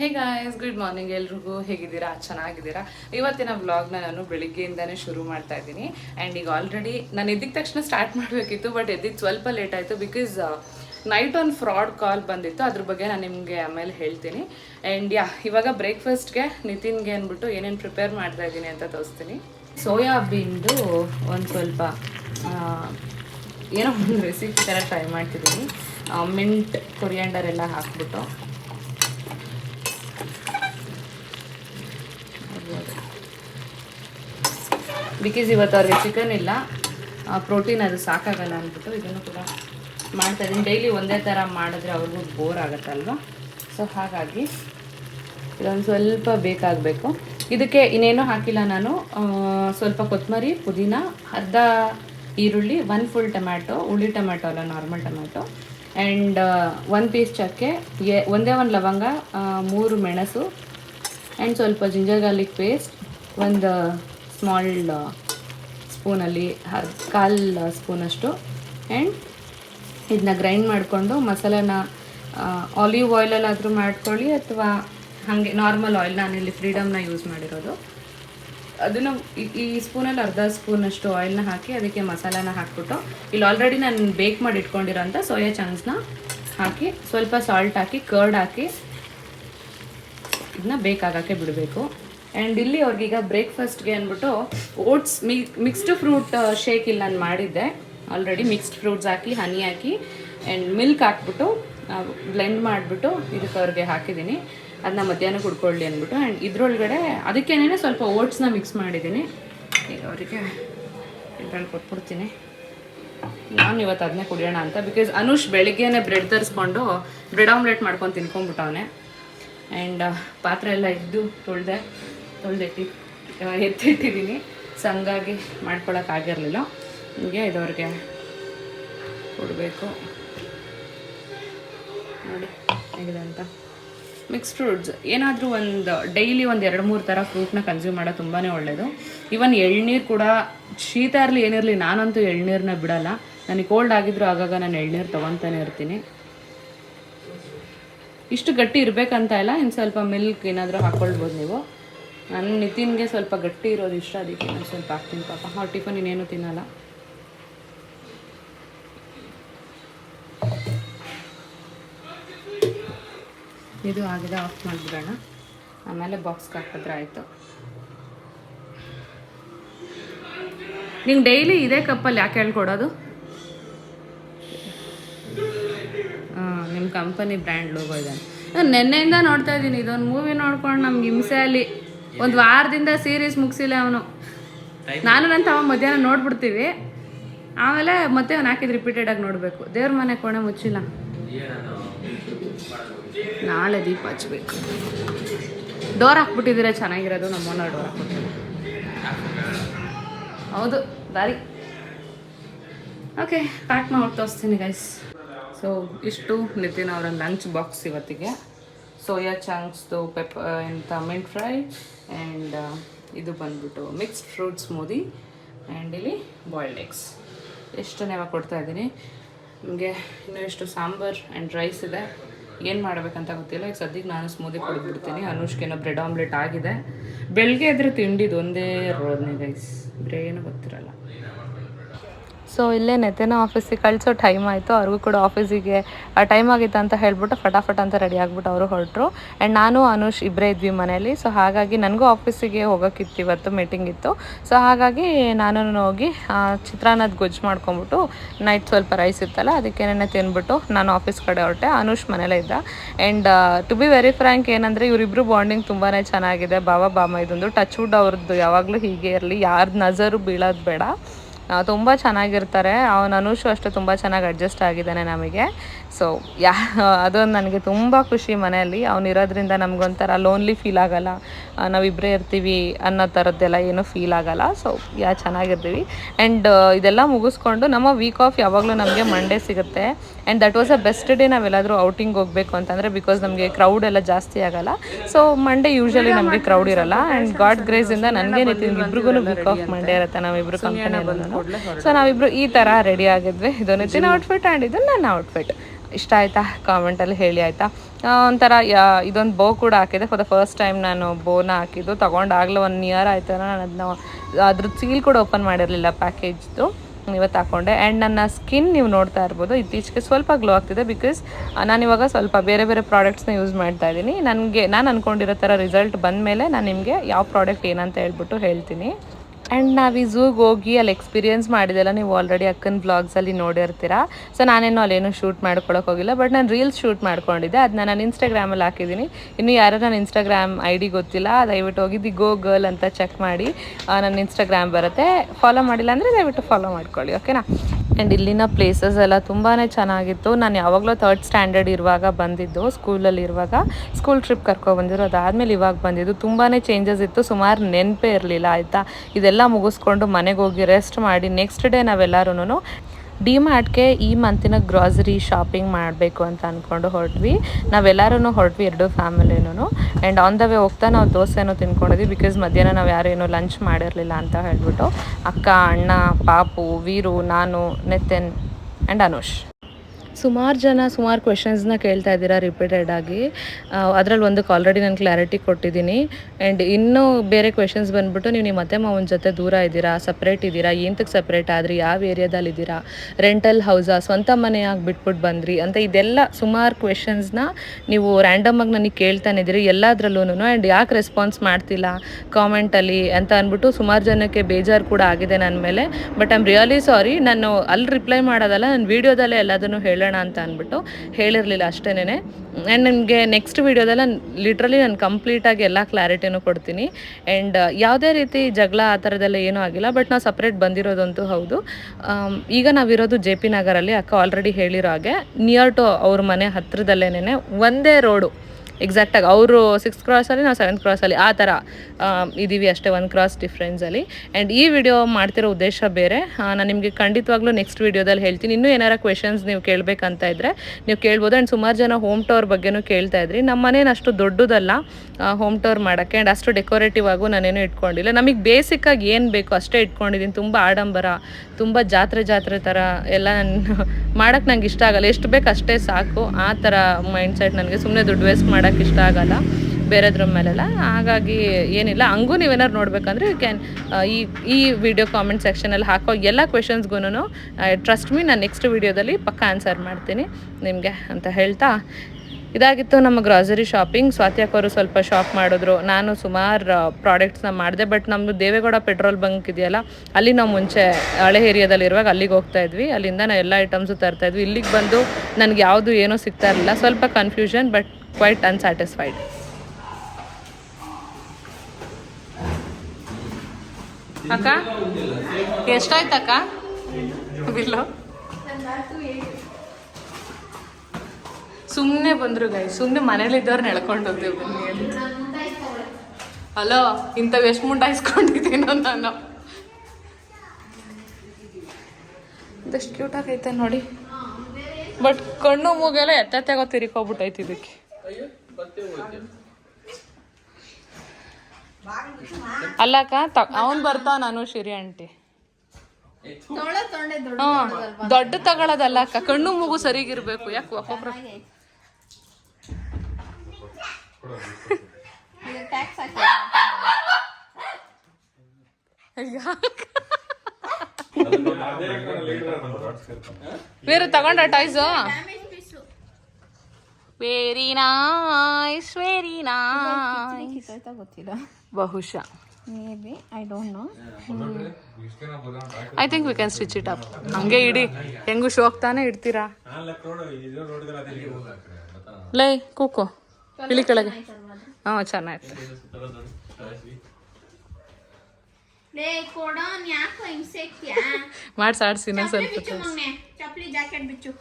Hey guys good morning ಎಲ್ರಿಗೂ. ಹೇಗಿದ್ದೀರಾ? ಚೆನ್ನಾಗಿದ್ದೀರಾ? ಇವತ್ತಿನ ವ್ಲಾಗ್ನ ನಾನು ಬೆಳಿಗ್ಗೆಯಿಂದನೇ ಶುರು ಮಾಡ್ತಾ ಇದ್ದೀನಿ. ಆ್ಯಂಡ್ ಈಗ ಆಲ್ರೆಡಿ ನಾನು ಎದ್ದಿದ ತಕ್ಷಣ ಸ್ಟಾರ್ಟ್ ಮಾಡಬೇಕಿತ್ತು ಬಟ್ ಎದ್ದಿದ್ದು ಸ್ವಲ್ಪ ಲೇಟ್ ಆಯಿತು ಬಿಕಾಸ್ ನೈಟ್ ಒಂದು ಫ್ರಾಡ್ ಕಾಲ್ ಬಂದಿತ್ತು. ಅದ್ರ ಬಗ್ಗೆ ನಾನು ನಿಮಗೆ ಆಮೇಲೆ ಹೇಳ್ತೀನಿ. ಆ್ಯಂಡ್ ಯಾ ಇವಾಗ ಬ್ರೇಕ್ಫಾಸ್ಟ್ಗೆ ನಿತಿನ್ಗೆ ಅಂದ್ಬಿಟ್ಟು ಏನೇನು ಪ್ರಿಪೇರ್ ಮಾಡ್ತಾ ಇದ್ದೀನಿ ಅಂತ ತೋರಿಸ್ತೀನಿ. ಸೋಯಾಬೀನ್ದು ಒಂದು ಸ್ವಲ್ಪ ಏನೋ ಒಂದು ರೆಸಿಪಿ ಥರ ಟ್ರೈ ಮಾಡ್ತಿದ್ದೀನಿ. ಮಿಂಟ್ ಕೊರಿಯಾಂಡರ್ ಎಲ್ಲ ಹಾಕ್ಬಿಟ್ಟು. ಬಿಕಾಸ್ ಇವತ್ತು ಅವ್ರಿಗೆ ಚಿಕನ್ ಇಲ್ಲ ಪ್ರೋಟೀನ್ ಅದು ಸಾಕಾಗಲ್ಲ ಅಂದ್ಬಿಟ್ಟು ಇದನ್ನು ಕೂಡ ಮಾಡ್ತಾ ಇದ್ದೀನಿ. ಡೈಲಿ ಒಂದೇ ಥರ ಮಾಡಿದ್ರೆ ಅವ್ರಿಗೂ ಬೋರ್ ಆಗುತ್ತಲ್ವ? ಸೊ ಹಾಗಾಗಿ ಇದೊಂದು ಸ್ವಲ್ಪ ಬೇಕಾಗಬೇಕು. ಇದಕ್ಕೆ ಇನ್ನೇನು ಹಾಕಿಲ್ಲ ನಾನು. ಸ್ವಲ್ಪ ಕೊತ್ತಂಬರಿ ಪುದೀನ, ಅರ್ಧ ಈರುಳ್ಳಿ ಒನ್ ಫುಲ್ ಟೊಮ್ಯಾಟೊ ಹುಳಿ ಟೊಮ್ಯಾಟೊ ಅಲ್ಲ ನಾರ್ಮಲ್ ಟೊಮ್ಯಾಟೊ. ಆ್ಯಂಡ್ ಒಂದು ಪೀಸ್ ಚಕ್ಕೆ ಒಂದೇ ಒಂದು ಲವಂಗ ಮೂರು ಮೆಣಸು ಆ್ಯಂಡ್ ಸ್ವಲ್ಪ ಜಿಂಜರ್ ಗಾರ್ಲಿಕ್ ಪೇಸ್ಟ್ ಒಂದು ಸ್ಮಾಲ್ ಸ್ಪೂನಲ್ಲಿ ಕಾಲು ಸ್ಪೂನಷ್ಟು ಆ್ಯಂಡ್ ಇದನ್ನ ಗ್ರೈಂಡ್ ಮಾಡಿಕೊಂಡು ಮಸಾಲೆನ ಆಲಿವ್ ಆಯಿಲಲ್ಲಾದರೂ ಮಾಡ್ಕೊಳ್ಳಿ ಅಥವಾ ಹಾಗೆ ನಾರ್ಮಲ್ ಆಯಿಲ್ ನಾನಿಲ್ಲಿ ಫ್ರೀಡಮ್ನ ಯೂಸ್ ಮಾಡಿರೋದು. ಅದನ್ನು ಈ- ಈ ಸ್ಪೂನಲ್ಲಿ ಅರ್ಧ ಸ್ಪೂನಷ್ಟು ಆಯಿಲ್ನ ಹಾಕಿ ಅದಕ್ಕೆ ಮಸಾಲಾನ ಹಾಕ್ಬಿಟ್ಟು, ಇಲ್ಲಿ ಆಲ್ರೆಡಿ ನಾನು ಬೇಕ್ ಮಾಡಿ ಇಟ್ಕೊಂಡಿರೋಂಥ ಸೋಯಾ ಚಂಕ್ಸ್ನ ಹಾಕಿ ಸ್ವಲ್ಪ ಸಾಲ್ಟ್ ಹಾಕಿ ಕರ್ಡ್ ಹಾಕಿ, ಇದನ್ನ ಬೇಕಾಗೋಕ್ಕೆ ಬಿಡಬೇಕು. ಆ್ಯಂಡ್ ಇಲ್ಲಿ ಅವ್ರಿಗೀಗ ಬ್ರೇಕ್ಫಾಸ್ಟ್ಗೆ ಅಂದ್ಬಿಟ್ಟು ಓಟ್ಸ್ ಮಿಕ್ಸ್ಡ್ ಫ್ರೂಟ್ ಶೇಕ್ ಇಲ್ಲಿ ನಾನು ಮಾಡಿದ್ದೆ. ಆಲ್ರೆಡಿ ಮಿಕ್ಸ್ಡ್ ಫ್ರೂಟ್ಸ್ ಹಾಕಿ ಹನಿ ಹಾಕಿ ಆ್ಯಂಡ್ ಮಿಲ್ಕ್ ಹಾಕ್ಬಿಟ್ಟು ಬ್ಲೆಂಡ್ ಮಾಡಿಬಿಟ್ಟು ಇದಕ್ಕೆ ಅವ್ರಿಗೆ ಹಾಕಿದ್ದೀನಿ. ಅದನ್ನ ಮಧ್ಯಾಹ್ನ ಕುಡ್ಕೊಳ್ಳಿ ಅಂದ್ಬಿಟ್ಟು. ಆ್ಯಂಡ್ ಇದ್ರೊಳಗಡೆ ಅದಕ್ಕೇನೇ ಸ್ವಲ್ಪ ಓಟ್ಸ್ನ ಮಿಕ್ಸ್ ಮಾಡಿದ್ದೀನಿ. ಈಗ ಅವರಿಗೆ ಇದ್ರಲ್ಲಿ ಕೊಟ್ಬಿಡ್ತೀನಿ. ನಾನು ಇವತ್ತು ಅದನ್ನೇ ಕುಡಿಯೋಣ ಅಂತ. ಬಿಕಾಸ್ ಅನುಷ್ ಬೆಳಿಗ್ಗೆನೇ ಬ್ರೆಡ್ ತರಿಸ್ಕೊಂಡು ಬ್ರೆಡ್ ಆಮ್ಲೆಟ್ ಮಾಡ್ಕೊಂಡು ತಿನ್ಕೊಂಡ್ಬಿಟ್ಟವನೆ. ಆ್ಯಂಡ್ ಪಾತ್ರೆ ಎಲ್ಲ ಇದ್ದು ತೊಳೆದೆ. ತೊಳೆದಿಟ್ಟು ಎತ್ತಿಟ್ಟಿದ್ದೀನಿ. ಸೊ ಹಂಗಾಗಿ ಮಾಡ್ಕೊಳಕ್ಕಾಗಿರಲಿಲ್ಲ ಹೀಗೆ ಇದವ್ರಿಗೆ ಕೊಡಬೇಕು. ನೋಡಿ, ಹೇಗಿದೆ ಅಂತ. ಮಿಕ್ಸ್ ಫ್ರೂಟ್ಸ್ ಏನಾದರೂ ಒಂದು ಡೈಲಿ ಒಂದು ಎರಡು ಮೂರು ಥರ ಫ್ರೂಟ್ನ ಕನ್ಸ್ಯೂಮ್ ಮಾಡೋದು ತುಂಬಾ ಒಳ್ಳೆಯದು ಇವನ್ ಎಳ್ನೀರು ಕೂಡ ಶೀತ ಇರಲಿ ಏನಿರಲಿ ನಾನಂತೂ ಎಳ್ನೀರನ್ನ ಬಿಡಲ್ಲ. ನನಗೆ ಕೋಲ್ಡ್ ಆಗಿದ್ರು ಆಗಾಗ ನಾನು ಎಳ್ನೀರು ತೊಗೊತಾನೆ ಇರ್ತೀನಿ. ಇಷ್ಟು ಗಟ್ಟಿ ಇರಬೇಕಂತ ಇಲ್ಲ ಇನ್ನು ಸ್ವಲ್ಪ ಮಿಲ್ಕ್ ಏನಾದರೂ ಹಾಕ್ಕೊಳ್ಬೋದು ನೀವು. ನನ್ನ ನಿತಿನ್ಗೆ ಸ್ವಲ್ಪ ಗಟ್ಟಿ ಇರೋದು ಇಷ್ಟ, ಅದಕ್ಕೆ ನಾನು ಸ್ವಲ್ಪ ಹಾಕ್ತೀನಿ ಪಾಪ. ಅವ್ರು ಟಿಫನ್ ಇನ್ನೇನು ತಿನ್ನಲ್ಲ. ಇದು ಆಗಿದೆ ಆಫ್ ಮಾಡಿಬಿಡೋಣ. ಆಮೇಲೆ ಬಾಕ್ಸ್ಗೆ ಹಾಕಿದ್ರೆ ಆಯಿತು. ನಿಂಗೆ ಡೈಲಿ ಇದೇ ಕಪ್ಪಲ್ಲಿ ಯಾಕೆ ಹೇಳ್ಕೊಡೋದು? ಹಾಂ ನಿಮ್ಮ ಕಂಪನಿ ಬ್ರ್ಯಾಂಡ್ ಲೋಗೋ ಇದೆ ನಾನು ನಿನ್ನೆಯಿಂದ ನೋಡ್ತಾ ಇದ್ದೀನಿ, ಇದೊಂದು ಮೂವಿ ನೋಡ್ಕೊಂಡು ನಮ್ಗೆ ಹಿಂಸೆ ಅಲ್ಲಿ ಒಂದು ವಾರದಿಂದ ಸೀರೀಸ್ ಮುಗಿಸಿಲ್ಲ ಅವನು. ನಾನು ನನ್ನ ತಾವ ಮಧ್ಯಾಹ್ನ ನೋಡ್ಬಿಡ್ತೀವಿ. ಆಮೇಲೆ ಮತ್ತೆ ಅವ್ನು ಹಾಕಿದ್ ರಿಪೀಟೆಡ್ ಆಗಿ ನೋಡಬೇಕು. ದೇವ್ರ ಮನೆ ಕೋಣೆ ಮುಚ್ಚಿಲ್ಲ. ನಾಳೆ ದೀಪ ಹಚ್ಬೇಕು. ಡೋರ್ ಹಾಕ್ಬಿಟ್ಟಿದ್ರೆ ಚೆನ್ನಾಗಿರೋದು. ನಮ್ಮ ಓನರ್ ಡೋರ್ ಹೌದು ದಾರಿ. ಓಕೆ ಪ್ಯಾಕ್ ಮಾಡಿ ತೋರಿಸ್ತೀನಿ ಗೈಸ್ ಸೊ ಇಷ್ಟು ನಿತಿನ್ ಅವರ ಲಂಚ್ ಬಾಕ್ಸ್ ಇವತ್ತಿಗೆ. ಸೋಯಾ ಚಾಂಕ್ಸ್ದು ಪೆಪ್ ಎಂಥ ಮಿಂಟ್ ಫ್ರೈ ಆ್ಯಂಡ್ ಇದು ಬಂದ್ಬಿಟ್ಟು ಮಿಕ್ಸ್ಡ್ ಫ್ರೂಟ್ ಸ್ಮೂದಿ ಆ್ಯಂಡ್ ಇಲ್ಲಿ ಬಾಯ್ಲ್ಡ್ ಎಗ್ಸ್. ಎಷ್ಟು ಕೊಡ್ತಾ ಇದ್ದೀನಿ? ನಿಮಗೆ ಇನ್ನೂ ಎಷ್ಟು ಸಾಂಬಾರ್ ಆ್ಯಂಡ್ ರೈಸ್ ಇದೆ? ಏನು ಮಾಡಬೇಕಂತ ಗೊತ್ತಿಲ್ಲ, ಈಗ ಸದ್ಯಕ್ಕೆ ನಾನು ಸ್ಮೂದಿ ಕುಡಿದ್ಬಿಡ್ತೀನಿ ಅನುಷ್ಕೇನೋ ಬ್ರೆಡ್ ಆಮ್ಲೆಟ್ ಆಗಿದೆ. ಬೆಳಗ್ಗೆ ಇದ್ರೆ ತಿಂಡಿದು ಒಂದೇ ರೋದನೇ ರೈಸ್ ಬೇರೆ ಏನು ಗೊತ್ತಿರಲ್ಲ. ಸೊ ಇಲ್ಲೇ ನೆತೆನ ಆಫೀಸಿಗೆ ಕಳಿಸೋ ಟೈಮ್ ಆಯಿತು. ಅವ್ರಿಗೂ ಕೂಡ ಆಫೀಸಿಗೆ ಟೈಮ್ ಆಗಿತ್ತು ಅಂತ ಹೇಳ್ಬಿಟ್ಟು ಫಟಾಫಟ್ ಅಂತ ರೆಡಿ ಆಗಿಬಿಟ್ಟು ಅವರು ಹೊರಟರು. ಆ್ಯಂಡ್ ನಾನು, ಅನುಷ್ ಇಬ್ಬರೇ ಇದ್ವಿ ಮನೇಲಿ ಸೊ ಹಾಗಾಗಿ ನನಗೂ ಆಫೀಸಿಗೆ ಹೋಗೋಕ್ಕಿತ್ತು ಇವತ್ತು ಮೀಟಿಂಗ್ ಇತ್ತು. ಸೊ ಹಾಗಾಗಿ ನಾನು ಹೋಗಿ ಚಿತ್ರಾನ್ನದ ಗೊಜ್ಜು ಮಾಡ್ಕೊಂಬಿಟ್ಟು ನೈಟ್ ಸ್ವಲ್ಪ ರೈಸ್ ಇತ್ತಲ್ಲ, ಅದಕ್ಕೆ ತಿಂದ್ಬಿಟ್ಟು ನಾನು ಆಫೀಸ್ ಕಡೆ ಹೊರಟೆ. ಅನುಷ್ ಮನೇಲೇ ಇದ್ದ. And to be very frank ಏನಂದರೆ ಇವರಿಬ್ಬರು ಬಾಂಡಿಂಗ್ ತುಂಬಾ ಚೆನ್ನಾಗಿದೆ. ಬಾಬಾ ಬಾಮ ಇದೊಂದು ಟಚ್ ವುಡ್ ಅವ್ರದ್ದು ಯಾವಾಗಲೂ ಹೀಗೆ ಇರಲಿ. ಯಾರ್ದು ನಜರು ಬೀಳೋದು ಬೇಡ. ತುಂಬ ಚೆನ್ನಾಗಿರ್ತಾರೆ. ಅವನ ಅನುಷು ಅಷ್ಟು ತುಂಬ ಚೆನ್ನಾಗಿ ಅಡ್ಜಸ್ಟ್ ಆಗಿದ್ದಾನೆ ನಮಗೆ. ಸೊ ಯಾ ಅದೊಂದು ನನಗೆ ತುಂಬ ಖುಷಿ ಮನೆಯಲ್ಲಿ. ಅವನಿರೋದ್ರಿಂದ ನಮಗೊಂಥರ ಲೋನ್ಲಿ ಫೀಲ್ ಆಗಲ್ಲ. ನಾವಿಬ್ಬರೇ ಇರ್ತೀವಿ ಅನ್ನೋ ಥರದ್ದೆಲ್ಲ ಏನೂ ಫೀಲ್ ಆಗಲ್ಲ. So yeah ಚೆನ್ನಾಗಿರ್ತೀವಿ. ಆ್ಯಂಡ್ ಇದೆಲ್ಲ ಮುಗಿಸ್ಕೊಂಡು ನಮ್ಮ ವೀಕ್ ಆಫ್ ಯಾವಾಗಲೂ ನಮಗೆ ಮಂಡೇ ಸಿಗುತ್ತೆ. And that was a best day ನಾವೆಲ್ಲಾದರೂ outing ಹೋಗಬೇಕು ಅಂತಂದರೆ ಬಿಕಾಸ್ ನಮಗೆ ಕ್ರೌಡ್ ಎಲ್ಲ ಜಾಸ್ತಿ ಆಗಲ್ಲ. ಸೊ ಮಂಡೇ ಯೂಶಲಿ ನಮಗೆ ಕ್ರೌಡ್ ಇರಲ್ಲ. ಆ್ಯಂಡ್ ಗಾಡ್ ಗ್ರೇಸಿಂದ ನನಗೆ ನಿತಿನ್ ಇಬ್ರಿಗೂ ವೀಕ್ ಆಫ್ ಮಂಡೇ ಇರುತ್ತೆ. ನಾವಿಬ್ರು ಕಂಪನಿಯಲ್ಲೂ ಸೊ ನಾವಿಬ್ರು ಈ ಥರ ರೆಡಿ ಆಗಿದ್ವಿ. ಇದು ನಿತಿನ್ ಔಟ್ಫಿಟ್ ಆ್ಯಂಡ್ ಇದು ನನ್ನ ಔಟ್ಫಿಟ್ ಇಷ್ಟ ಆಯಿತಾ? ಕಾಮೆಂಟಲ್ಲಿ ಹೇಳಿ ಆಯಿತಾ? ಒಂಥರ ಇದೊಂದು ಬೋ ಕೂಡ ಹಾಕಿದೆ. ಫಾರ್ ದ ಫಸ್ಟ್ ಟೈಮ್ ನಾನು ಬೋನ ಹಾಕಿದ್ದು. ತೊಗೊಂಡಾಗಲೇ ಒನ್ ಇಯರ್ ಆಯ್ತು ನಾನು ಅದನ್ನ ಅದ್ರ ಸೀಲ್ ಕೂಡ ಓಪನ್ ಮಾಡಿರಲಿಲ್ಲ ಪ್ಯಾಕೇಜ್ದು ಇವತ್ತು ಹಾಕೊಂಡೆ. ಆ್ಯಂಡ್ ನನ್ನ ಸ್ಕಿನ್ ನೀವು ನೋಡ್ತಾ ಇರ್ಬೋದು. ಇತ್ತೀಚೆಗೆ ಸ್ವಲ್ಪ ಗ್ಲೋ ಆಗ್ತಿದೆ ಬಿಕಾಸ್ ನಾನಿವಾಗ ಸ್ವಲ್ಪ ಬೇರೆ ಬೇರೆ ಪ್ರಾಡಕ್ಟ್ಸ್ನ ಯೂಸ್ ಮಾಡ್ತಾ ಇದ್ದೀನಿ. ನನಗೆ ನಾನು ಅಂದ್ಕೊಂಡಿರೋ ಥರ ರಿಸಲ್ಟ್ ಬಂದಮೇಲೆ ನಾನು ನಿಮಗೆ ಯಾವ ಪ್ರಾಡಕ್ಟ್ ಏನಂತ ಹೇಳ್ಬಿಟ್ಟು ಹೇಳ್ತೀನಿ. ಆ್ಯಂಡ್ ನಾವು ಈ ಝೂಗೆ ಹೋಗಿ ಅಲ್ಲಿ ಎಕ್ಸ್ಪೀರಿಯೆನ್ಸ್ ಮಾಡಿದೆಲ್ಲ ನೀವು ಆಲ್ರೆಡಿ ಅಕ್ಕನ ಬ್ಲಾಗ್ಸಲ್ಲಿ ನೋಡಿರ್ತೀರ. ಸೊ ನಾನೇನು ಅಲ್ಲೇನು ಶೂಟ್ ಮಾಡ್ಕೊಳಕ್ಕೆ ಹೋಗಿಲ್ಲ ಬಟ್ ನಾನು ರೀಲ್ಸ್ ಶೂಟ್ ಮಾಡ್ಕೊಂಡಿದ್ದೆ. ಅದನ್ನ ನಾನು ಇನ್ಸ್ಟಾಗ್ರಾಮಲ್ಲಿ ಹಾಕಿದ್ದೀನಿ. ಇನ್ನು ಯಾರು ನನ್ನ ಇನ್ಸ್ಟಾಗ್ರಾಮ್ ಐ ಡಿ ಗೊತ್ತಿಲ್ಲ, ದಯವಿಟ್ಟು ಹೋಗಿ ದಿ ಗೋ ಗರ್ಲ್ ಅಂತ ಚೆಕ್ ಮಾಡಿ ನನ್ನ ಇನ್ಸ್ಟಾಗ್ರಾಮ್ ಬರುತ್ತೆ. ಫಾಲೋ ಮಾಡಿಲ್ಲ ಅಂದರೆ ದಯವಿಟ್ಟು ಫಾಲೋ ಮಾಡ್ಕೊಳ್ಳಿ ಓಕೆನಾ ಆ್ಯಂಡ್ ಇಲ್ಲಿನ ಪ್ಲೇಸಸ್ ಎಲ್ಲ ತುಂಬಾ ಚೆನ್ನಾಗಿತ್ತು. ನಾನು ಯಾವಾಗಲೂ ಥರ್ಡ್ ಸ್ಟ್ಯಾಂಡರ್ಡ್ ಇರುವಾಗ ಬಂದಿದ್ದು ಸ್ಕೂಲಲ್ಲಿ ಇರುವಾಗ ಸ್ಕೂಲ್ ಟ್ರಿಪ್ ಕರ್ಕೊಬಂದಿದ್ರು ಅದಾದಮೇಲೆ ಇವಾಗ ಬಂದಿದ್ದು. ತುಂಬಾ ಚೇಂಜಸ್ ಇತ್ತು. ಸುಮಾರು ನೆನಪೇ ಇರಲಿಲ್ಲ, ಆಯಿತಾ? ಇದೆಲ್ಲ ಮುಗಿಸ್ಕೊಂಡು ಮನೆಗೆ ಹೋಗಿ ರೆಸ್ಟ್ ಮಾಡಿ ನೆಕ್ಸ್ಟ್ ಡೇ ನಾವೆಲ್ಲರೂ ಡಿಮಾರ್ಟ್ಗೆ ಈ ಮಂತಿನ ಗ್ರಾಸರಿ ಶಾಪಿಂಗ್ ಮಾಡಬೇಕು ಅಂತ ಅಂದ್ಕೊಂಡು ಹೊರಟ್ವಿ. ನಾವೆಲ್ಲರೂ ಹೊರಟ್ವಿ, ಎರಡು ಫ್ಯಾಮಿಲಿನೂ ಆ್ಯಂಡ್ ಆನ್ ದ ವೇ ಹೋಗ್ತಾ ನಾವು ದೋಸೆನೂ ತಿನ್ಕೊಂಡಿದ್ವಿ ಬಿಕಾಸ್ ಮಧ್ಯಾಹ್ನ ನಾವು ಯಾರು ಏನೂ ಲಂಚ್ ಮಾಡಿರಲಿಲ್ಲ ಅಂತ ಹೇಳ್ಬಿಟ್ಟು. ಅಕ್ಕ, ಅಣ್ಣ, ಪಾಪು, ವೀರು, ನಾನು, ನಿತಿನ್ ಆ್ಯಂಡ್ ಅನುಷ್. ಸುಮಾರು ಜನ ಸುಮಾರು ಕ್ವೆಶನ್ಸ್ನ ಕೇಳ್ತಾ ಇದ್ದೀರಾ ರಿಪೀಟೆಡ್ ಆಗಿ. ಅದರಲ್ಲಿ ಒಂದಕ್ಕೆ ಆಲ್ರೆಡಿ ನಾನು ಕ್ಲಾರಿಟಿ ಕೊಟ್ಟಿದ್ದೀನಿ. ಆ್ಯಂಡ್ ಇನ್ನೂ ಬೇರೆ ಕ್ವೆಶನ್ಸ್ ಬಂದ್ಬಿಟ್ಟು ನೀವು ನಿಮ್ಮ ಅತ್ತೆ ಮಾವನ ಜೊತೆ ದೂರ ಇದ್ದೀರಾ ಸಪ್ರೇಟ್ ಇದ್ದೀರಾ ಎಂತಕ್ಕೆ ಸಪ್ರೇಟ್ ಆದ್ರಿ, ಯಾವ ಏರಿಯಾದಲ್ಲಿ ಇದ್ದೀರಾ ರೆಂಟಲ್ ಹೌಸಾ ಸ್ವಂತ ಮನೆಯಾಗಿ ಬಿಟ್ಬಿಟ್ಟು ಬಂದ್ರಿ ಅಂತ ಇದೆಲ್ಲ ಸುಮಾರು ಕ್ವೆಶನ್ಸ್ನ ನೀವು ರ್ಯಾಂಡಮ್ ಆಗಿ ನನಗೆ ಕೇಳ್ತಾನೆ ಇದ್ದೀರಿ ಎಲ್ಲದರಲ್ಲೂ ಆ್ಯಂಡ್ ಯಾಕೆ ರೆಸ್ಪಾನ್ಸ್ ಮಾಡ್ತಿಲ್ಲ ಕಾಮೆಂಟಲ್ಲಿ ಅಂತ ಅಂದ್ಬಿಟ್ಟು ಸುಮಾರು ಜನಕ್ಕೆ ಬೇಜಾರು ಕೂಡ ಆಗಿದೆ ನನ್ನ ಮೇಲೆ. But I am really sorry ನಾನು ಅಲ್ಲಿ ರಿಪ್ಲೈ ಮಾಡೋದಲ್ಲ, ನಾನು ವೀಡಿಯೋದಲ್ಲೇ ಎಲ್ಲದನ್ನು ಹೇಳೋಣ ಅಂತ ಅಂದ್ಬಿಟ್ಟು ಹೇಳಿರಲಿಲ್ಲ ಅಷ್ಟೇನೆ ಆ್ಯಂಡ್ ನನಗೆ ನೆಕ್ಸ್ಟ್ ವೀಡಿಯೋದೆಲ್ಲ ಲಿಟ್ರಲಿ ನಾನು ಕಂಪ್ಲೀಟಾಗಿ ಎಲ್ಲ ಕ್ಲಾರಿಟಿನೂ ಕೊಡ್ತೀನಿ. ಆ್ಯಂಡ್ ಯಾವುದೇ ರೀತಿ ಜಗಳ ಆ ಥರದ್ದೆಲ್ಲ ಏನೂ ಆಗಿಲ್ಲ ಬಟ್ ನಾವು ಸಪ್ರೇಟ್ ಬಂದಿರೋದಂತೂ ಹೌದು. ಆಮ್, ಈಗ ನಾವಿರೋದು ಜೆ ಪಿ ನಗರಲ್ಲಿ ಅಕ್ಕ ಆಲ್ರೆಡಿ ಹೇಳಿರೋ ಹಾಗೆ ನಿಯರ್ ಟು ಅವ್ರ ಮನೆ ಹತ್ತಿರದಲ್ಲೇನೇ ಒಂದೇ ರೋಡು ಎಕ್ಸಾಕ್ಟಾಗಿ ಅವರು ಸಿಕ್ಸ್ ಕ್ರಾಸಲ್ಲಿ ನಾವು ಸೆವೆಂತ್ ಕ್ರಾಸಲ್ಲಿ ಆ ಥರ ಇದ್ದೀವಿ ಅಷ್ಟೇ ಒನ್ ಕ್ರಾಸ್ ಡಿಫ್ರೆನ್ಸಲ್ಲಿ ಆ್ಯಂಡ್ ಈ ವಿಡಿಯೋ ಮಾಡ್ತಿರೋ ಉದ್ದೇಶ ಬೇರೆ. ನಾನು ನಿಮಗೆ ಖಂಡಿತವಾಗ್ಲೂ ನೆಕ್ಸ್ಟ್ ವಿಡಿಯೋದಲ್ಲಿ ಹೇಳ್ತೀನಿ. ಇನ್ನೂ ಏನಾರ ಕ್ವೆಶನ್ಸ್ ನೀವು ಕೇಳಬೇಕಂತ ಇದ್ದರೆ ನೀವು ಕೇಳ್ಬೋದು. ಆ್ಯಂಡ್ ಸುಮಾರು ಜನ ಹೋಮ್ ಟವರ್ ಬಗ್ಗೆನೂ ಕೇಳ್ತಾ ಇದ್ರಿ. ನಮ್ಮ ಮನೇನ ಅಷ್ಟು ದೊಡ್ಡದಲ್ಲ ಹೋಮ್ ಟವರ್ ಮಾಡೋಕ್ಕೆ. ಆ್ಯಂಡ್ ಅಷ್ಟು ಡೆಕೋರೇಟಿವ್ ಆಗು ನಾನೇನು ಇಟ್ಕೊಂಡಿಲ್ಲ. ನಮಗೆ ಬೇಸಿಕ್ಕಾಗಿ ಏನು ಬೇಕು ಅಷ್ಟೇ ಇಟ್ಕೊಂಡಿದ್ದೀನಿ ತುಂಬ ಆಡಂಬರ ತುಂಬ ಜಾತ್ರೆ ಜಾತ್ರೆ ಥರ ಎಲ್ಲ ನಾನು ಮಾಡೋಕ್ಕೆ ನಂಗೆ ಇಷ್ಟ ಆಗಲ್ಲ. ಎಷ್ಟು ಬೇಕು ಅಷ್ಟೇ ಸಾಕು. ಆ ಥರ ಮೈಂಡ್ಸೆಟ್ ನನಗೆ. ಸುಮ್ಮನೆ ದುಡ್ಡು ವೇಸ್ಟ್ ಮಾಡೋಕ್ಕೆ ಇಷ್ಟ ಆಗಲ್ಲ. ಬೇರೆದ್ರ ಮೇಲೆಲ್ಲ. ಹಾಗಾಗಿ ಏನಿಲ್ಲ. ಹಂಗೂ ನೀವೇನಾದ್ರು ನೋಡ್ಬೇಕಂದ್ರೆ ಯು ಕ್ಯಾನ್ ಈ ಈ ವಿಡಿಯೋ ಕಾಮೆಂಟ್ ಸೆಕ್ಷನಲ್ಲಿ ಹಾಕೋ ಎಲ್ಲ ಕ್ವೆಶನ್ಸ್ಗೂ ಟ್ರಸ್ಟ್ ಮೀ ನಾನು ನೆಕ್ಸ್ಟ್ ವಿಡಿಯೋದಲ್ಲಿ ಪಕ್ಕ ಆನ್ಸರ್ ಮಾಡ್ತೀನಿ. ನಿಮಗೆ ಅಂತ ಹೇಳ್ತಾ ಇದಾಗಿತ್ತು ನಮ್ಮ ಗ್ರಾಸರಿ ಶಾಪಿಂಗ್ ಸ್ವಾತಿ ಅಕ್ಕವರು ಸ್ವಲ್ಪ ಶಾಪ್ ಮಾಡಿದ್ರು. ನಾನು ಸುಮಾರು ಪ್ರಾಡಕ್ಟ್ಸ್ನ ಮಾಡಿದೆ ಬಟ್ ನಮ್ಮದು ದೇವೇಗೌಡ ಪೆಟ್ರೋಲ್ ಬಂಕ್ ಇದೆಯಲ್ಲ, ಅಲ್ಲಿ ನಾವು ಮುಂಚೆ ಹಳೆ ಏರಿಯಾದಲ್ಲಿ ಇರುವಾಗ ಅಲ್ಲಿಗೆ ಹೋಗ್ತಾ ಇದ್ವಿ. ಅಲ್ಲಿಂದ ನಾವು ಎಲ್ಲ ಐಟಮ್ಸು ತರ್ತಾ ಇದ್ವಿ. ಇಲ್ಲಿಗೆ ಬಂದು ನನಗೆ ಯಾವುದು ಏನೂ ಸಿಗ್ತಾ ಇರಲಿಲ್ಲ. ಸ್ವಲ್ಪ ಕನ್ಫ್ಯೂಷನ್ ಬಟ್ ಕ್ವೈಟ್ ಅನ್ಸ್ಯಾಟಿಸ್ಫೈಡ್ ಅಕ್ಕ, ಎಷ್ಟಾಯ್ತಕ್ಕ? ಬಿಲ್ಲು? ಸುಮ್ಮನೆ ಬಂದ್ರು ಗೈ ಸುಮ್ಮನೆ ಮನೇಲಿದ್ದವ್ರನ್ನ ಎಳ್ಕೊಂಡು ಹೋಗ್ತೇವೆ ಬನ್ನಿ ಅಂತ. ಹಲೋ ಇಂಥವು ಎಷ್ಟು ಮುಂಡಾಯಿಸ್ಕೊಂಡಿದ್ದೀನೋ ನಾನು. ಇದಷ್ಟು ಕ್ಯೂಟ್ ಆಗೈತೆ ನೋಡಿ. ಬಟ್ ಕಣ್ಣು ಮೂಗೆಲ್ಲ ಎತ್ತೆತ್ತಾಗೋ ತಿರ್ಕೋಬಿಟ್ಟೈತಿ ಇದಕ್ಕೆ. ಅಲ್ಲಕ್ಕ ಅವನ್ ಬರ್ತಾವ ನಾನು ಶಿರಿ ಆಂಟಿ. ದೊಡ್ಡ ತಗೊಳದಲ್ಲ ಅಕ್ಕ ಕಣ್ಣು ಮೂಗು ಸರಿಗಿರ್ಬೇಕು ಯಾಕೆ ಒಬ್ಬೊಬ್ರು ಬೇರೆ ತಗೊಂಡ toys? Very nice very nice ಗೊತ್ತಿಲ್ಲ ಬಹುಶಃ. Maybe I don't know I think we can stitch it up ಹಂಗೆ ಇಡಿ. ಹೆಂಗು ಶೋಕ್ ತಾನೇ ಇಡ್ತೀರಾ? ಲೇ ಕೂಕು. ಇಳಿ ಕೆಳಗೆ ಹಾಂ ಚೆನ್ನಾಯ್ತು. ಮಾಡ್ಸ ಆಡ್ಸಿ ಇನ್ನೊಂದು ಸ್ವಲ್ಪ ಜಾಕೆಟ್ ಬಿಚ್ಚು.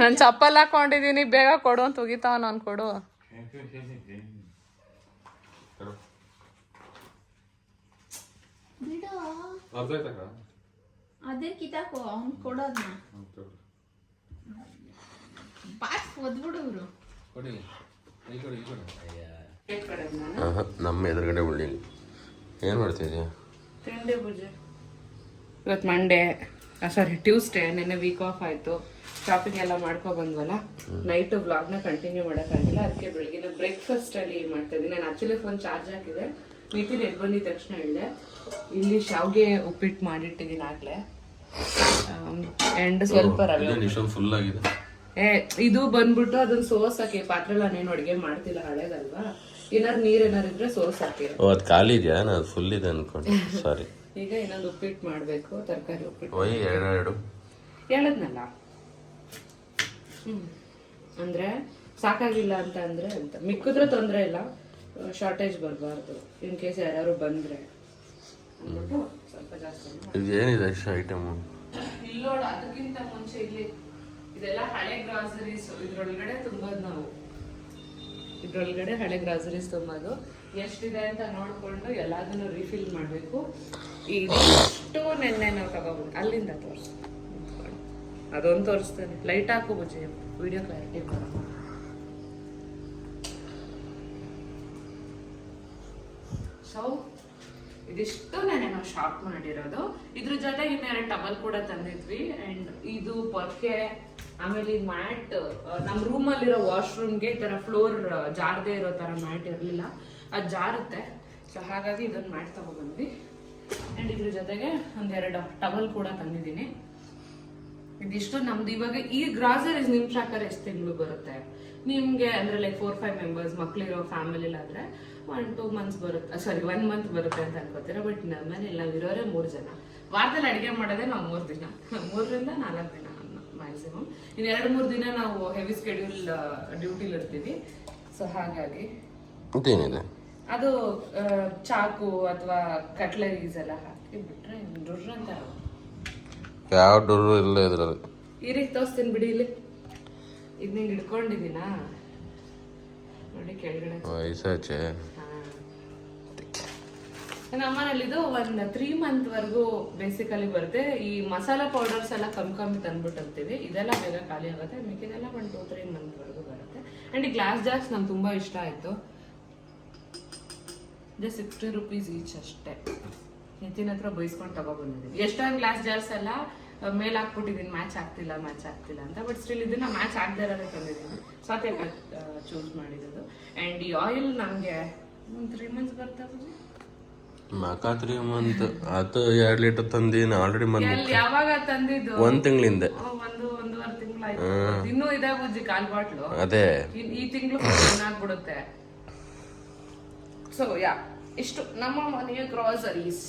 ನೀನ್ ಚಪ್ಪಲ್ ಹಾಕೊಂಡಿದ್ದೀನಿ ಬೇಗ ಕೊಡು ಅಂತ ಹೋಗಿತಾವ ನಾನು ಕೊಡು ಬಿಡು ಅದೇ ಕಿತಾಕು ಅವ್ನ್ ಕೊಡೋದ್ನ. ಪಾಸ್ ಒದ್ಬಿಡು ಇವ್ರು. ಆಹಾ, ನಮ್ಮ ಎದುರುಗಡೆ ಉಳ್ಳಿಲ್ಲ. ಏನು ಮಾಡ್ತಿದ್ಯಾ ತಿಂಡಿ ಪೂಜೆ. ಇವತ್ತು ಮಂಡೇ ಸಾರಿ ಟ್ಯೂಸ್ಡೇ ನಿನ್ನೆ ವೀಕ್ ಆಫ್ ಆಯಿತು. ಶಾಪಿಂಗ್ ಎಲ್ಲ ಮಾಡ್ಕೊ ಬಂದ್ವಲ್ಲ? ನೈಟ್ ವ್ಲಾಗ್ನ ಕಂಟಿನ್ಯೂ ಮಾಡೋಕ್ಕಾಗಿಲ್ಲ. ಅದಕ್ಕೆ ಬೆಳಗಿನ ಬ್ರೇಕ್ಫಾಸ್ಟ್ ಅಲ್ಲಿ ಮಾಡ್ತಾ ಇದ್ದೀನಿ. ನಾನು ಆಕ್ಚುಲಿ ಫೋನ್ ಚಾರ್ಜ್ ಹಾಕಿದೆ. ನಿತಿನ್ ಎದ್ದು ಬಂದಿದ್ದ ತಕ್ಷಣ ಹೇಳಿದೆ ಇಲ್ಲಿ ಶಾವ್ಗೆ ಉಪ್ಪಿಟ್ಟು ಮಾಡಿಟ್ಟಿದ್ದೀನಿ ಆಗಲೇ ಆ್ಯಂಡ್ ಸ್ವಲ್ಪ ರವೆ ಫುಲ್ ಆಗಿದೆ. ಏ ಇದು ಬಂದ್ಬಿಟ್ಟು ಅದನ್ನ ಸೋಸಕ್ಕೆ ಪಾತ್ರೆ ನಾನು ಅಡುಗೆ ಮಾಡ್ತಿಲ್ಲ ಹಳೇದಲ್ವಾ? ಏನಾರು ನೀರ್ ಏನಾರು ಇದ್ರೆ ಸೋಸಕ್ಕೆ ಓ ಅದು ಖಾಲಿ ಇದೆಯಾ? ನಾನು ಫುಲ್ ಇದೆ ಅನ್ಕೊಂಡೆ. ಸಾರಿ ಈಗ ಇನ್ನೊಂದು ಉಪ್ಪಿಟ್ಟು ಮಾಡಬೇಕು ತರಕಾರಿ ಉಪ್ಪಿಟ್ಟು ಓಯ್ ಎರಡೆರಡು. ಹೇಳದ್ನಲ್ಲ? ಅಂದ್ರೆ ಸಾಕಾಗಿಲ್ಲ ಅಂತ ಅಂದ್ರೆ ಅಂತ ಮಿಕ್ಕಿದ್ರೆ ತೊಂದರೆ ಇಲ್ಲ. ಶಾರ್ಟೇಜ್ ಬರಬಾರ್ದು ಇನ್ ಕೇಸ್ ಯಾರು ಬಂದ್ರೆ. ಅಂದ್ಬಿಟ್ಟು ಸ್ವಲ್ಪ ಜಾಸ್ತಿ ಇದು ಏನಿದೆ ಇಷ್ಟು ಐಟಮು ಇಲ್ಲೋಡ ಅದಕ್ಕಿಂತ ಮುಂಚೆ ಇಲ್ಲಿ ಇದೆಲ್ಲ ಹಳೆ ಗ್ರಾಸರೀಸ್ ಇದ್ರೊಳಗಡೆ ತುಂಬೋದು ನಾವು. ಇದ್ರೊಳಗಡೆ ಹಳೆ ಗ್ರಾಸರೀಸ್ ತುಂಬೋದು. ಎಷ್ಟಿದೆ ಅಂತ ನೋಡಿಕೊಂಡು ಎಲ್ಲದನ್ನು ರೀಫಿಲ್ ಮಾಡಬೇಕು. ಇದಿಷ್ಟು ನೆನ್ನೆ ನಾವು ತಗೋಬೋದು ಅಲ್ಲಿಂದ ತೋರಿಸು. ಅದೊಂದು ತೋರಿಸ್ತೇನೆ. ಲೈಟ್ ಹಾಕು ಬುಜ್ಜಿ. ವಿಡಿಯೋ ಕ್ಲಾರಿಟಿ ಬರೋಣ ಸೊ ಇದಿಷ್ಟು ನಾನು ಶಾಪ್ ಮಾಡಿರೋದು. ಇದ್ರ ಜೊತೆಗೆ ಇನ್ನೆರಡು ಟಬಲ್ ಕೂಡ ತಂದಿದ್ವಿ. ಅಂಡ್ ಇದು ಪೊರ್ಕೆ ಆಮೇಲೆ ಈ ಮ್ಯಾಟ್ ನಮ್ಮ ರೂಮಲ್ಲಿರೋ ವಾಶ್ರೂಮ್ಗೆ ಈ ಥರ ಫ್ಲೋರ್ ಜಾರದೇ ಇರೋ ಥರ ಮ್ಯಾಟ್ ಇರಲಿಲ್ಲ. ಅದು ಜಾರುತ್ತೆ. ಸೊ ಹಾಗಾಗಿ ಇದನ್ನು ಮ್ಯಾಟ್ ತಗೊಬಂದ್ವಿ. ಆ್ಯಂಡ್ ಇದ್ರ ಜೊತೆಗೆ ಒಂದೆರಡು ಟಬಲ್ ಕೂಡ ತಂದಿದ್ದೀನಿ. ಇದಿಷ್ಟು ನಮ್ದು ಇವಾಗ ಈ ಗ್ರಾಸರೀಸ್ ನಿಮ್ಮ ಪ್ರಕಾರ ಎಷ್ಟು ತಿಂಗಳು ಬರುತ್ತೆ? ನಿಮ್ಗೆ ಅಂದ್ರೆ ಲೈಕ್ ಫೋರ್ ಫೈವ್ ಮೆಂಬರ್ಸ್ ಮಕ್ಳಿರೋ ಫ್ಯಾಮಿಲಿ ಆದ್ರೆ ಒನ್ ಟೂ ಮಂತ್ಸ್ ಬರುತ್ತೆ ಸಾರಿ ಒನ್ ಮಂತ್ ಬರುತ್ತೆ ಅಂತ ಅನ್ಕೋತೀರ ಬಟ್ ನಮ್ಮನೇಲಿ ನಾವು ಇರೋರೇ ಮೂರು ಜನ. ವಾರದಲ್ಲಿ ಅಡಿಗೆ ಮಾಡೋದೇ ನಾವು ಮೂರು ದಿನ. ಮೂರರಿಂದ ನಾಲ್ಕು ದಿನ ಮ್ಯಾಕ್ಸಿಮಮ್ ಇನ್ನು ಎರಡು ಮೂರು ದಿನ ನಾವು ಹೆವಿ ಸ್ಕೆಡ್ಯೂಲ್ ಡ್ಯೂಟಿಲಿ ಇರ್ತೀವಿ. ಸೊ ಹಾಗಾಗಿ. ಅದು ಚಾಕು ಅಥವಾ ಕಟ್ಲರೀಸ್ ಎಲ್ಲ ಹಾಕಿ ಬಿಟ್ರೆ ಡುರ್ರ್ ಅಂತ. ಯಾವ ಡುರ್ರು ಇಲ್ಲ ಇದ್ರಲ್ಲಿ? ಈ ರೀತಿ ತೋರಿಸ್ತೀನಿ ಬಿಡಿ ಇಲ್ಲಿ. ಇದು ಹಿಂಗೆ ಹಿಡ್ಕೊಂಡಿದ್ದೀನಾ? ನೋಡಿ ಕೆಳಗಡೆ. ವಯಸ್ಸಾಚೆ ನಮ್ಮನೇಲಿದು ಒಂದು ತ್ರೀ ಮಂತ್ ವರೆಗೂ ಬೇಸಿಕಲಿ ಬರುತ್ತೆ. ಈ ಮಸಾಲಾ ಪೌಡರ್ಸ್ ಎಲ್ಲ ಕಮ್ಮಿ ಕಮ್ಮಿ ತಂದ್ಬಿಟ್ಟಿರ್ತೀವಿ ಇದೆಲ್ಲ ಬೇಗ ಖಾಲಿ ಆಗುತ್ತೆ. ಮಿಕ್ಕಿದೆಲ್ಲ ಒಂದು ಟೂ ತ್ರೀ ಮಂತ್ ವರೆಗೂ ಬರುತ್ತೆ. ಅಂಡ್ ಈ ಗ್ಲಾಸ್ ಜಾರ್ಸ್ ನಂಗೆ ತುಂಬಾ ಇಷ್ಟ ಆಯಿತು. ಜಸ್ಟ್ ಸಿಕ್ಸ್ಟಿ ರುಪೀಸ್ ಈಚ್ ಅಷ್ಟೇ. ನಿತಿನ ಹತ್ರ ಬೈಸ್ಕೊಂಡು ತಗೊಬಂದಿದ್ದೀವಿ ಎಷ್ಟೊಂದು ಗ್ಲಾಸ್ ಜಾರ್ಸ್ ಎಲ್ಲ ಮೇಲೆ ಹಾಕ್ಬಿಟ್ಟಿದ್ದೀನಿ ಮ್ಯಾಚ್ ಆಗ್ತಿಲ್ಲ ಮ್ಯಾಚ್ ಆಗ್ತಿಲ್ಲ ಅಂತ. ಬಟ್ ಸ್ಟಿಲ್ ಇದನ್ನ ಮ್ಯಾಚ್ ಆಗದೆ ಇರೋದೇ ತಂದಿದ್ದೀನಿ. ಸಾತೆ ಚೂಸ್ ಮಾಡಿರೋದು. ಆ್ಯಂಡ್ ಈ ಆಯಿಲ್ ನಮಗೆ ಒಂದು ತ್ರೀ ಮಂತ್ಸ್ ಬರ್ತಾ ಮಕಾ ತ್ರೀ ಮಂತ್ ಅದು ಎರಡು ಲೀಟರ್ ತಂದೀನಿ ಆಲ್ರೆಡಿ ಮಂತ್ ಯಾವಾಗ ತಂದಿದ್ದು? ಒಂದ್ ತಿಂಗಳಿಂದ. ಒಂದು ಒಂದೂವರೆ ತಿಂಗಳಾಯ್ತು. ಇನ್ನೂ ಇದೆ ಬುಜ್ಜಿ ಕಾಲ್ ಬಾಟ್ಲು. ಅದೇ. ಈ- ಈ ತಿಂಗಳು ಏನಾಗ್ಬಿಡುತ್ತೆ ಸೊ ಯಾ ಇಷ್ಟು. ನಮ್ಮ ಮನೆಯ ಗ್ರಾಸರೀಸ್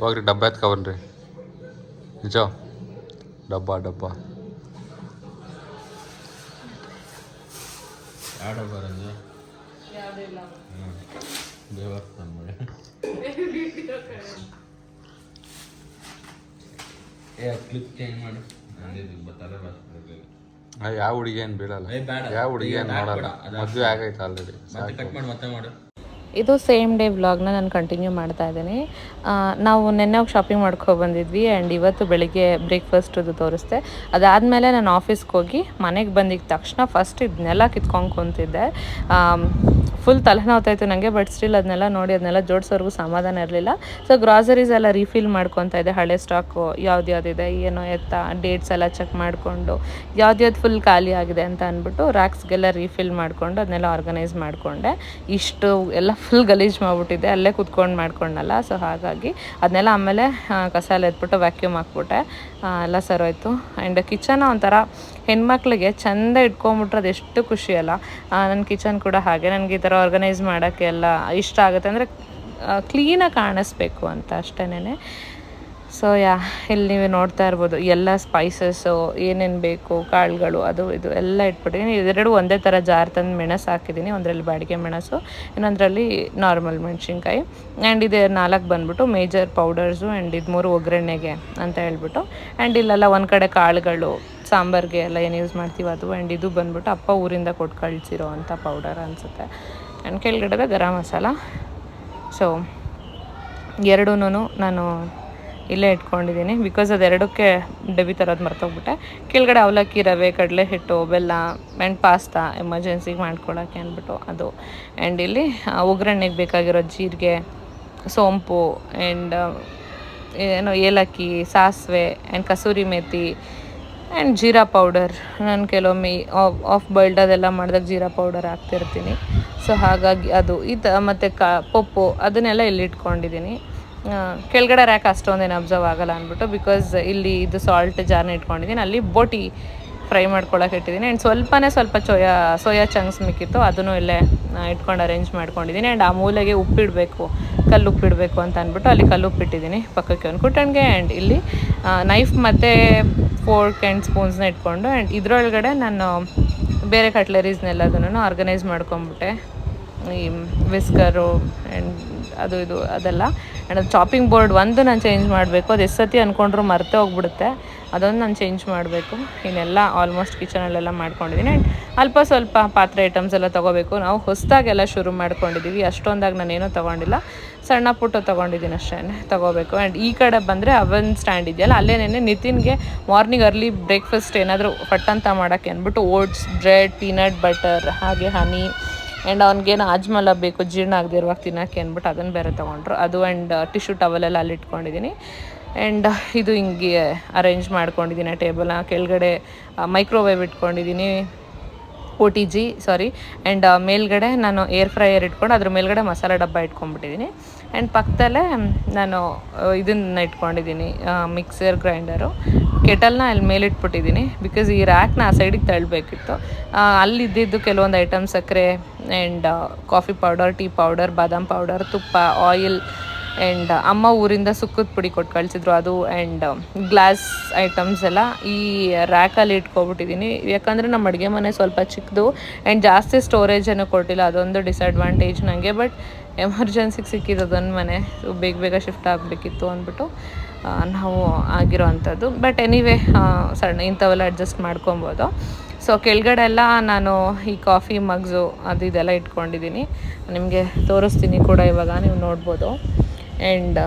ಹೋಗ್ರಿ ಡಬ್ಬ ಎತ್ಕೊಬನ್ರಿ ನಿಜ? ಡಬ್ಬ ಡಬ್ಬ. ಯಾವ ಡಬ್ಬ ಏ ಕ್ಲಿಪ್ ಚೇಂಜ್ ಮಾಡು. ಯಾವ ಹುಡುಗಿ ಏನು ಬೀಳಲ್ಲ. ಯಾವ ಹುಡುಗಿ ಏನು ಮಾಡಲ್ಲ. ಮದುವೆ ಆಗೈತೆ ಆಲ್ರೆಡಿ ಮತ್ತೆ ಕಟ್ ಮಾಡಿ ಮತ್ತೆ ಮಾಡು. ಇದು ಸೇಮ್ ಡೇ ವ್ಲಾಗ್ನ ನಾನು ಕಂಟಿನ್ಯೂ ಮಾಡ್ತಾ ಇದ್ದೀನಿ. ನಾವು ನೆನ್ನೆ ಹೋಗಿ ಶಾಪಿಂಗ್ ಮಾಡ್ಕೊ ಬಂದಿದ್ವಿ ಆ್ಯಂಡ್ ಇವತ್ತು ಬೆಳಿಗ್ಗೆ ಬ್ರೇಕ್ಫಾಸ್ಟದು ತೋರಿಸ್ದೆ. ಅದಾದಮೇಲೆ ನಾನು ಆಫೀಸ್ಗೆ ಹೋಗಿ ಮನೆಗೆ ಬಂದಿದ್ದ ತಕ್ಷಣ ಫಸ್ಟ್ ಇದನ್ನೆಲ್ಲ ಕಿತ್ಕೊಂಡು ಕುಂತಿದ್ದೆ. ಫುಲ್ ತಲೆನೋವ್ತಾಯಿತ್ತು ನನಗೆ ಬಟ್ ಸ್ಟಿಲ್ ಅದನ್ನೆಲ್ಲ ನೋಡಿ ಅದನ್ನೆಲ್ಲ ಜೋಡಿಸೋರ್ಗೂ ಸಮಾಧಾನ ಇರಲಿಲ್ಲ. ಸೊ ಗ್ರಾಸರೀಸ್ ಎಲ್ಲ ರೀಫಿಲ್ ಮಾಡ್ಕೊತಾ ಇದೆ ಹಳೆ ಸ್ಟಾಕು ಯಾವ್ದು ಯಾವುದಿದೆ ಏನೋ, ಎತ್ತ ಡೇಟ್ಸ್ ಎಲ್ಲ ಚೆಕ್ ಮಾಡಿಕೊಂಡು ಯಾವ್ದು ಫುಲ್ ಖಾಲಿ ಆಗಿದೆ ಅಂತ ಅಂದ್ಬಿಟ್ಟು ರ್ಯಾಕ್ಸ್ಗೆಲ್ಲ ರೀಫಿಲ್ ಮಾಡಿಕೊಂಡು ಅದನ್ನೆಲ್ಲ ಆರ್ಗನೈಸ್ ಮಾಡಿಕೊಂಡೆ. ಇಷ್ಟು ಎಲ್ಲ ಫುಲ್ ಗಲೀಜು ಮಾಡಿಬಿಟ್ಟಿದ್ದೆ, ಅಲ್ಲೇ ಕುತ್ಕೊಂಡು ಮಾಡ್ಕೊಂಡಲ್ಲ ಸೊ ಹಾಗಾಗಿ ಅದನ್ನೆಲ್ಲ ಆಮೇಲೆ ಕಸ ಎಲ್ಲ ಎತ್ಬಿಟ್ಟು ವ್ಯಾಕ್ಯೂಮ್ ಹಾಕ್ಬಿಟ್ಟೆ. ಎಲ್ಲ ಸರೋಯ್ತು. ಆ್ಯಂಡ್ ಕಿಚನ್ ಒಂಥರ ಹೆಣ್ಮಕ್ಳಿಗೆ ಚೆಂದ ಇಟ್ಕೊಂಬಿಟ್ರೆ ಅದೆಷ್ಟು ಖುಷಿ ಅಲ್ಲ. ನನ್ನ ಕಿಚನ್ ಕೂಡ ಹಾಗೆ. ನನಗೆ ಈ ಥರ ಆರ್ಗನೈಸ್ ಮಾಡೋಕ್ಕೆ ಎಲ್ಲ ಇಷ್ಟ ಆಗುತ್ತೆ. ಅಂದರೆ ಕ್ಲೀನಾಗಿ ಕಾಣಿಸ್ಬೇಕು ಅಂತ ಅಷ್ಟೇನೆ ಸೊ ಯಾ ಇಲ್ಲಿ ನೀವು ನೋಡ್ತಾ ಇರ್ಬೋದು. ಎಲ್ಲ ಸ್ಪೈಸಸ್ಸು ಏನೇನು ಬೇಕು, ಕಾಳುಗಳು, ಅದು ಇದು ಎಲ್ಲ ಇಟ್ಬಿಟ್ಟಿದ್ದೀನಿ ಇದೆರಡು ಒಂದೇ ಥರ ಜಾರ್ ತಂದು ಮೆಣಸು ಹಾಕಿದ್ದೀನಿ ಒಂದರಲ್ಲಿ ಬಾಡಿಗೆ ಮೆಣಸು, ಇನ್ನೊಂದರಲ್ಲಿ ನಾರ್ಮಲ್ ಮೆಣಸಿನ್ಕಾಯಿ. ಆ್ಯಂಡ್ ಇದೆ ನಾಲ್ಕು ಬಂದುಬಿಟ್ಟು ಮೇಜರ್ ಪೌಡರ್ಸು ಆ್ಯಂಡ್ ಇದು ಮೂರು ಒಗ್ಗರಣೆಗೆ ಅಂತ ಹೇಳ್ಬಿಟ್ಟು. ಆ್ಯಂಡ್ ಇಲ್ಲೆಲ್ಲ ಒಂದು ಕಡೆ ಕಾಳುಗಳು, ಸಾಂಬಾರ್ಗೆ ಎಲ್ಲ ಏನು ಯೂಸ್ ಮಾಡ್ತೀವಿ ಅದು. ಆ್ಯಂಡ್ ಇದು ಬಂದ್ಬಿಟ್ಟು ಅಪ್ಪ ಊರಿಂದ ಕೊಟ್ಟು ಕಳಿಸಿರೋ ಅಂಥ ಪೌಡರ್ ಅನಿಸುತ್ತೆ. ಆ್ಯಂಡ್ ಕೆಳಗಡೆ ಗರಂ ಮಸಾಲ. ಸೊ ಎರಡೂ ನಾನು ಇಲ್ಲೇ ಇಟ್ಕೊಂಡಿದ್ದೀನಿ. ಬಿಕಾಸ್ ಅದೆರಡಕ್ಕೆ ಡಬ್ಬಿ ತರೋದು ಮರ್ತೋಗ್ಬಿಟ್ಟೆ. ಕೆಳಗಡೆ ಅವಲಕ್ಕಿ, ರವೆ ಕಡಲೆ ಹಿಟ್ಟು ಬೆಲ್ಲ ಆ್ಯಂಡ್ ಪಾಸ್ತಾ ಎಮರ್ಜೆನ್ಸಿಗೆ ಮಾಡ್ಕೊಳ್ಳೋಕ್ಕೆ ಅಂದ್ಬಿಟ್ಟು ಅದು. ಆ್ಯಂಡ್ ಇಲ್ಲಿ ಒಗ್ಗರಣೆಗೆ ಬೇಕಾಗಿರೋ ಜೀರಿಗೆ, ಸೋಂಪು ಆ್ಯಂಡ್ ಏನೋ ಏಲಕ್ಕಿ, ಸಾಸಿವೆ and kasuri methi and jeera powder. ನಾನು ಕೆಲವೊಮ್ಮೆ ಆಫ್ ಬಾಯ್ಲ್ಡ್ ಅದೆಲ್ಲ ಮಾಡಿದಾಗ ಜೀರಾ ಪೌಡರ್ ಹಾಕ್ತಿರ್ತೀನಿ. ಸೊ ಹಾಗಾಗಿ ಅದು. ಈ ಥರ ಮತ್ತು ಕ, ಪಪ್ಪು, ಅದನ್ನೆಲ್ಲ ಇಲ್ಲಿ ಇಟ್ಕೊಂಡಿದ್ದೀನಿ. ಕೆಳಗಡೆ ರ್ಯಾಕ್ ಅಷ್ಟೊಂದೇನು ಅಬ್ಸರ್ವ್ ಆಗಲ್ಲ ಅಂದ್ಬಿಟ್ಟು ಬಿಕಾಸ್ ಇಲ್ಲಿ ಇದು ಸಾಲ್ಟ್ ಜಾರ್ನ ಇಟ್ಕೊಂಡಿದ್ದೀನಿ. ಅಲ್ಲಿ ಬೋಟಿ ಫ್ರೈ ಮಾಡ್ಕೊಳಕ್ಕೆ ಇಟ್ಟಿದ್ದೀನಿ. ಆ್ಯಂಡ್ ಸ್ವಲ್ಪನೇ ಸ್ವಲ್ಪ ಚೊಯಾ ಸೋಯಾ ಚಂಕ್ಸ್ ಮಿಕ್ಕಿತ್ತು. ಅದನ್ನು ಇಲ್ಲೇ ಇಟ್ಕೊಂಡು ಅರೇಂಜ್ ಮಾಡ್ಕೊಂಡಿದ್ದೀನಿ. ಆ್ಯಂಡ್ ಆ ಮೂಲೆಗೆ ಉಪ್ಪಿಡಬೇಕು ಕಲ್ಲು ಉಪ್ಪಿಡಬೇಕು ಅಂತ ಅಂದ್ಬಿಟ್ಟು ಅಲ್ಲಿ ಕಲ್ಲು ಉಪ್ಪಿಟ್ಟಿದ್ದೀನಿ ಪಕ್ಕಕ್ಕೆ ಒಂದು ಕುಟ್ಟಣಿಗೆ ಆ್ಯಂಡ್ ಇಲ್ಲಿ ನೈಫ್ ಮತ್ತು ಫೋರ್ಕ್ ಆ್ಯಂಡ್ ಸ್ಪೂನ್ಸ್ನ ಇಟ್ಕೊಂಡು. ಆ್ಯಂಡ್ ಇದರೊಳಗಡೆ ನಾನು ಬೇರೆ ಕಟ್ಲರೀಸ್ನೆಲ್ಲದನ್ನು ಆರ್ಗನೈಸ್ ಮಾಡ್ಕೊಂಬಿಟ್ಟೆ. ಈ ವಿಸ್ಕರು ಆ್ಯಂಡ್ ಅದು ಇದು ಅದೆಲ್ಲ. ಆ್ಯಂಡ್ ಅದು ಚಾಪಿಂಗ್ ಬೋರ್ಡ್ ಒಂದು ನಾನು ಚೇಂಜ್ ಮಾಡಬೇಕು. ಅದು ಎಷ್ಟು ಸತಿ ಅಂದ್ಕೊಂಡ್ರು ಮರ್ತೇ ಹೋಗ್ಬಿಡುತ್ತೆ. ಅದೊಂದು ನಾನು ಚೇಂಜ್ ಮಾಡಬೇಕು. ಇನ್ನೆಲ್ಲ ಆಲ್ಮೋಸ್ಟ್ ಕಿಚನಲ್ಲೆಲ್ಲ ಮಾಡ್ಕೊಂಡಿದ್ದೀನಿ ಆ್ಯಂಡ್ ಅಲ್ಪ ಸ್ವಲ್ಪ ಪಾತ್ರೆ ಐಟಮ್ಸ್ ಎಲ್ಲ ತೊಗೋಬೇಕು. ನಾವು ಹೊಸದಾಗೆಲ್ಲ ಶುರು ಮಾಡ್ಕೊಂಡಿದ್ದೀವಿ ಅಷ್ಟೊಂದಾಗಿ ನಾನೇನು ತೊಗೊಂಡಿಲ್ಲ. ಸಣ್ಣ ಪುಟ್ಟ ತೊಗೊಂಡಿದ್ದೀನಿ ಅಷ್ಟೇ. ತೊಗೋಬೇಕು. ಆ್ಯಂಡ್ ಈ ಕಡೆ ಬಂದರೆ ಅವನ್ ಸ್ಟ್ಯಾಂಡ್ ಇದೆಯಲ್ಲ ಅಲ್ಲೇನೇನೆ ನಿತಿನ್ಗೆ ಮಾರ್ನಿಂಗ್ ಅರ್ಲಿ ಬ್ರೇಕ್ಫಾಸ್ಟ್ ಏನಾದರೂ ಫಟ್ ಅಂತ ಮಾಡೋಕ್ಕೆ ಅಂದ್ಬಿಟ್ಟು ಓಟ್ಸ್ ಬ್ರೆಡ್ ಪೀನಟ್ ಬಟರ್ ಹಾಗೆ ಹನಿ ಆ್ಯಂಡ್ ಅವ್ನಿಗೇನು ಆಜ್ಮಲ ಬೇಕು, ಜೀರ್ಣ ಆಗದಿರುವಾಗ ತಿನ್ನೋಕ್ಕೆ ಅಂದ್ಬಿಟ್ಟು ಅದನ್ನು ಬೇರೆ ತೊಗೊಂಡ್ರು. ಅದು ಆ್ಯಂಡ್ ಟಿಶ್ಯೂ ಟವಲೆಲ್ಲ ಅಲ್ಲಿ ಇಟ್ಕೊಂಡಿದ್ದೀನಿ ಆ್ಯಂಡ್ ಇದು ಹಿಂಗೆ ಅರೇಂಜ್ ಮಾಡ್ಕೊಂಡಿದ್ದೀನಿ ಟೇಬಲ್ನ ಕೆಳಗಡೆ ಮೈಕ್ರೋವೇವ್ ಇಟ್ಕೊಂಡಿದ್ದೀನಿ O T G sorry and ಮೇಲ್ಗಡೆ ನಾನು ಏರ್ ಫ್ರೈಯರ್ ಇಟ್ಕೊಂಡು ಅದ್ರ ಮೇಲ್ಗಡೆ ಮಸಾಲೆ ಡಬ್ಬ ಇಟ್ಕೊಂಡ್ಬಿಟ್ಟಿದ್ದೀನಿ ಆ್ಯಂಡ್ ಪಕ್ಕದಲ್ಲೇ, ನಾನು ಇದನ್ನ ಇಟ್ಕೊಂಡಿದ್ದೀನಿ ಮಿಕ್ಸರ್ ಗ್ರೈಂಡರು ಕೆಟಲ್ನ ಅಲ್ಲಿ ಮೇಲಿಟ್ಬಿಟ್ಟಿದ್ದೀನಿ ಬಿಕಾಸ್ ಈ ರ್ಯಾಕ್ನ ಆ ಸೈಡಿಗೆ ತಳ್ಳಬೇಕಿತ್ತು. ಅಲ್ಲಿದ್ದಿದ್ದು ಕೆಲವೊಂದು ಐಟಮ್ ಸಕ್ಕರೆ and coffee powder tea powder badam powder ತುಪ್ಪ ಆಯಿಲ್ ಆ್ಯಂಡ್ ಅಮ್ಮ ಊರಿಂದ ಸುಕ್ಕದ ಪುಡಿ ಕೊಟ್ಟು ಕಳಿಸಿದ್ರು ಅದು ಆ್ಯಂಡ್ ಗ್ಲಾಸ್ ಐಟಮ್ಸ್ ಎಲ್ಲ ಈ ರ್ಯಾಕಲ್ಲಿ ಇಟ್ಕೊಬಿಟ್ಟಿದ್ದೀನಿ. ಯಾಕಂದರೆ ನಮ್ಮ ಅಡುಗೆ ಮನೆ ಸ್ವಲ್ಪ ಚಿಕ್ಕದು ಆ್ಯಂಡ್ ಜಾಸ್ತಿ ಸ್ಟೋರೇಜನ್ನು ಕೊಟ್ಟಿಲ್ಲ, ಅದೊಂದು ಡಿಸ್ಅಡ್ವಾಂಟೇಜ್ ನನಗೆ ಬಟ್ ಎಮರ್ಜೆನ್ಸಿಗೆ ಸಿಕ್ಕಿದ್ದು ಅದೊಂದು ಮನೆ ಬೇಗ ಬೇಗ ಶಿಫ್ಟ್ ಆಗಬೇಕಿತ್ತು ಅಂದ್ಬಿಟ್ಟು. ನಾವು ಆಗಿರೋ ಅಂಥದ್ದು ಬಟ್ ಎನಿವೇ ಸಣ್ಣ ಇಂಥವೆಲ್ಲ ಅಡ್ಜಸ್ಟ್ ಮಾಡ್ಕೊಬೋದು. ಸೊ ಕೆಳಗಡೆ ಎಲ್ಲ ನಾನು ಈ ಕಾಫಿ ಮಗ್ಸು ಅದು ಇದೆಲ್ಲ ಇಟ್ಕೊಂಡಿದ್ದೀನಿ. ನಿಮಗೆ ತೋರಿಸ್ತೀನಿ ಕೂಡ ಇವಾಗ, ನೀವು ನೋಡ್ಬೋದು. ಆ್ಯಂಡ್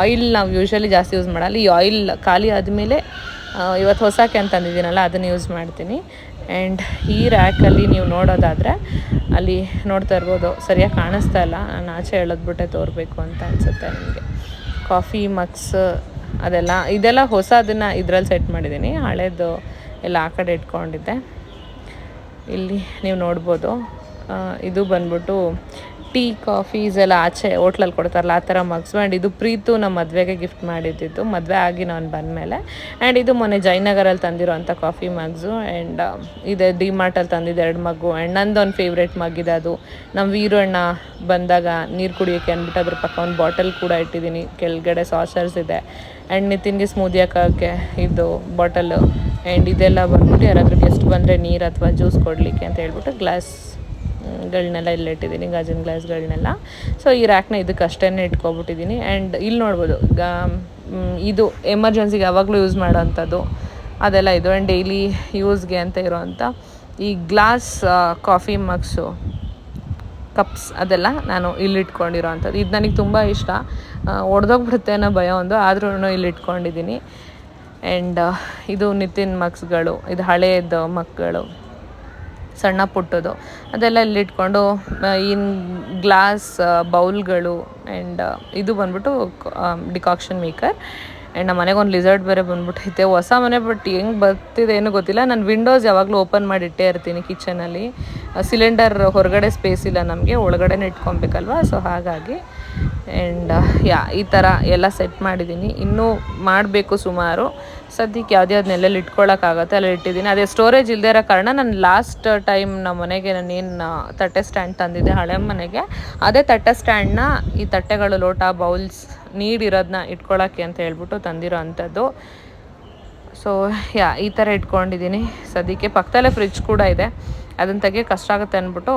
ಆಯಿಲ್ ನಾವು ಯೂಶ್ವಲಿ ಜಾಸ್ತಿ ಯೂಸ್ ಮಾಡಲ್ಲ. ಈ ಆಯಿಲ್ ಖಾಲಿ ಆದಮೇಲೆ ಇವತ್ತು ಹೊಸಕ್ಕೆ ಅಂತ ಅಂದಿದ್ದೀನಲ್ಲ ಅದನ್ನು ಯೂಸ್ ಮಾಡ್ತೀನಿ. ಆ್ಯಂಡ್ ಈ ರ್ಯಾಕಲ್ಲಿ ನೀವು ನೋಡೋದಾದರೆ, ಅಲ್ಲಿ ನೋಡ್ತಾ ಇರ್ಬೋದು. ಸರಿಯಾಗಿ ಕಾಣಿಸ್ತಾ ಇಲ್ಲ. ನಾನು ಆಚೆ ಎಳೆದ್ಬಿಟ್ಟೆ ತೋರಬೇಕು ಅಂತ ಅನಿಸುತ್ತೆ ನನಗೆ ಕಾಫಿ ಮಗ್ಸ್ ಅದೆಲ್ಲ, ಇದೆಲ್ಲ ಹೊಸದನ್ನು ಇದ್ರಲ್ಲಿ ಸೆಟ್ ಮಾಡಿದ್ದೀನಿ. ಹಳೇದು ಎಲ್ಲ ಆ ಕಡೆ ಇಟ್ಕೊಂಡಿದ್ದೆ. ಇಲ್ಲಿ ನೀವು ನೋಡ್ಬೋದು. ಇದು ಬಂದ್ಬಿಟ್ಟು ಟೀ ಕಾಫೀಸ್ ಎಲ್ಲ ಆಚೆ ಹೋಟ್ಲಲ್ಲಿ ಕೊಡ್ತಾರಲ್ಲ, ಆ ಥರ ಮಗ್ಸ್ ಆ್ಯಂಡ್ ಇದು ಪ್ರೀತು ನಮ್ಮ ಮದುವೆಗೆ ಗಿಫ್ಟ್ ಮಾಡಿದ್ದಿದ್ದು. ಮದುವೆ ಆಗಿ ನಾನು ಬಂದಮೇಲೆ. ಆ್ಯಂಡ್ ಇದು ಮೊನ್ನೆ ಜಯನಗರಲ್ಲಿ ತಂದಿರೋ ಅಂಥ ಕಾಫಿ ಮಗ್ಸು ಆ್ಯಂಡ್ ಇದೆ ಡಿ ಮಾರ್ಟಲ್ಲಿ ತಂದಿದ್ದು ಎರಡು ಮಗ್ಗು ಆ್ಯಂಡ್ ನಂದು ಒಂದು ಫೇವ್ರೇಟ್ ಮಗ್ ಇದೆ ಅದು. ನಮ್ಮ ವೀರಣ್ಣ ಬಂದಾಗ ನೀರು ಕುಡಿಯೋಕ್ಕೆ ಅಂದ್ಬಿಟ್ಟು ಅದ್ರ ಪಕ್ಕ ಒಂದು ಬಾಟಲ್ ಕೂಡ ಇಟ್ಟಿದ್ದೀನಿ. ಕೆಳಗಡೆ ಸಾಸರ್ಸ್ ಇದೆ. ಆ್ಯಂಡ್ ನಿತಿನ್ಗೆ ಸ್ಮೂದಿ ಹಾಕೋಕ್ಕೆ ಇದು ಬಾಟಲು ಆ್ಯಂಡ್ ಇದೆಲ್ಲ ಬಂದ್ಬಿಟ್ಟು ಯಾರಾದರೂ ಗೆಸ್ಟ್ ಬಂದರೆ ನೀರು ಅಥವಾ ಜ್ಯೂಸ್ ಕೊಡಲಿಕ್ಕೆ ಅಂತ ಹೇಳ್ಬಿಟ್ಟು ಗ್ಲಾಸ್ ಗಳನ್ನೆಲ್ಲ ಇಲ್ಲಿ ಇಟ್ಟಿದ್ದೀನಿ, ಗಾಜಿನ ಗ್ಲಾಸ್ಗಳನ್ನೆಲ್ಲ ಸೊ ಈ ರ್ಯಾಕ್ನ ಇದಕ್ಕೆ ಅಷ್ಟೇ ಇಟ್ಕೊಬಿಟ್ಟಿದ್ದೀನಿ. ಆ್ಯಂಡ್ ಇಲ್ಲಿ ನೋಡ್ಬೋದು, ಗಾ ಇದು ಎಮರ್ಜೆನ್ಸಿಗೆ ಯಾವಾಗಲೂ ಯೂಸ್ ಮಾಡೋವಂಥದ್ದು. ಅದೆಲ್ಲ ಇದು. ಆ್ಯಂಡ್ ಡೈಲಿ ಯೂಸ್ಗೆ ಅಂತ ಇರೋವಂಥ ಈ ಗ್ಲಾಸ್ ಕಾಫಿ ಮಗ್ಸು ಕಪ್ಸ್ ಅದೆಲ್ಲ ನಾನು ಇಲ್ಲಿ ಇಟ್ಕೊಂಡಿರೋ ಅಂಥದ್ದು. ಇದು ನನಗೆ ತುಂಬ ಇಷ್ಟ. ಒಡೆದೋಗ್ಬಿಡುತ್ತೆ ಅನ್ನೋ ಭಯ ಒಂದು ಆದ್ರೂ ಇಲ್ಲಿ ಇಟ್ಕೊಂಡಿದ್ದೀನಿ ಆ್ಯಂಡ್ ಇದು ನಿತಿನ್ ಮಗ್ಸ್ಗಳು, ಇದು ಹಳೆಯದು ಮಕ್ಕಳು, ಸಣ್ಣ ಪುಟ್ಟದು ಅದೆಲ್ಲ ಇಲ್ಲಿ ಇಟ್ಕೊಂಡು ಇನ್ ಗ್ಲಾಸ್ ಬೌಲ್ಗಳು ಆ್ಯಂಡ್ ಇದು ಬಂದ್ಬಿಟ್ಟು ಡಿಕಾಕ್ಷನ್ ಮೇಕರ್. ಆ್ಯಂಡ್ ನಮ್ಮ ಮನೆಗೆ ಒಂದು ಲಿಸರ್ಟ್ ಬೇರೆ ಬಂದ್ಬಿಟ್ಟೈತೆ ಹೊಸ ಮನೆ ಬಟ್ ಹೆಂಗೆ ಬರ್ತಿದೆ ಏನೂ ಗೊತ್ತಿಲ್ಲ. ನಾನು ವಿಂಡೋಸ್ ಯಾವಾಗಲೂ ಓಪನ್ ಮಾಡಿ ಇಟ್ಟೇ ಇರ್ತೀನಿ ಕಿಚನಲ್ಲಿ ಸಿಲಿಂಡರ್ ಹೊರಗಡೆ ಸ್ಪೇಸ್ ಇಲ್ಲ ನಮಗೆ, ಒಳಗಡೆನೇ ಇಟ್ಕೊಬೇಕಲ್ವ? ಸೊ ಹಾಗಾಗಿ ಆ್ಯಂಡ್ ಯಾ, ಈ ಥರ ಎಲ್ಲ ಸೆಟ್ ಮಾಡಿದ್ದೀನಿ ಇನ್ನೂ ಮಾಡಬೇಕು ಸುಮಾರು. ಸದ್ಯಕ್ಕೆ ಯಾವುದೇ ನೆಲೆಯಲ್ಲಿ ಇಟ್ಕೊಳ್ಳೋಕ್ಕಾಗತ್ತೆ ಅಲ್ಲಿ ಇಟ್ಟಿದ್ದೀನಿ ಅದೇ ಸ್ಟೋರೇಜ್ ಇಲ್ಲದೆ ಇರೋ ಕಾರಣ ನಾನು ಲಾಸ್ಟ್ ಟೈಮ್ ನಮ್ಮ ಮನೆಗೆ ನಾನೇನು ತಟ್ಟೆ ಸ್ಟ್ಯಾಂಡ್ ತಂದಿದ್ದೆ ಹಳೆ ಮನೆಗೆ. ಅದೇ ತಟ್ಟೆ ಸ್ಟ್ಯಾಂಡ್ನ ಈ ತಟ್ಟೆಗಳು ಲೋಟ ಬೌಲ್ಸ್ ನೀಡಿರೋದನ್ನ ಇಟ್ಕೊಳ್ಳೋಕ್ಕೆ ಅಂತ ಹೇಳ್ಬಿಟ್ಟು ತಂದಿರೋ ಅಂಥದ್ದು. ಸೊ ಯಾ ಈ ಥರ ಇಟ್ಕೊಂಡಿದ್ದೀನಿ. ಸದ್ಯಕ್ಕೆ ಪಕ್ಕದಲ್ಲೇ ಫ್ರಿಜ್ ಕೂಡ ಇದೆ. ಅದನ್ನು ತೆಗಿಯೋ ಕಷ್ಟ ಆಗುತ್ತೆ ಅಂದ್ಬಿಟ್ಟು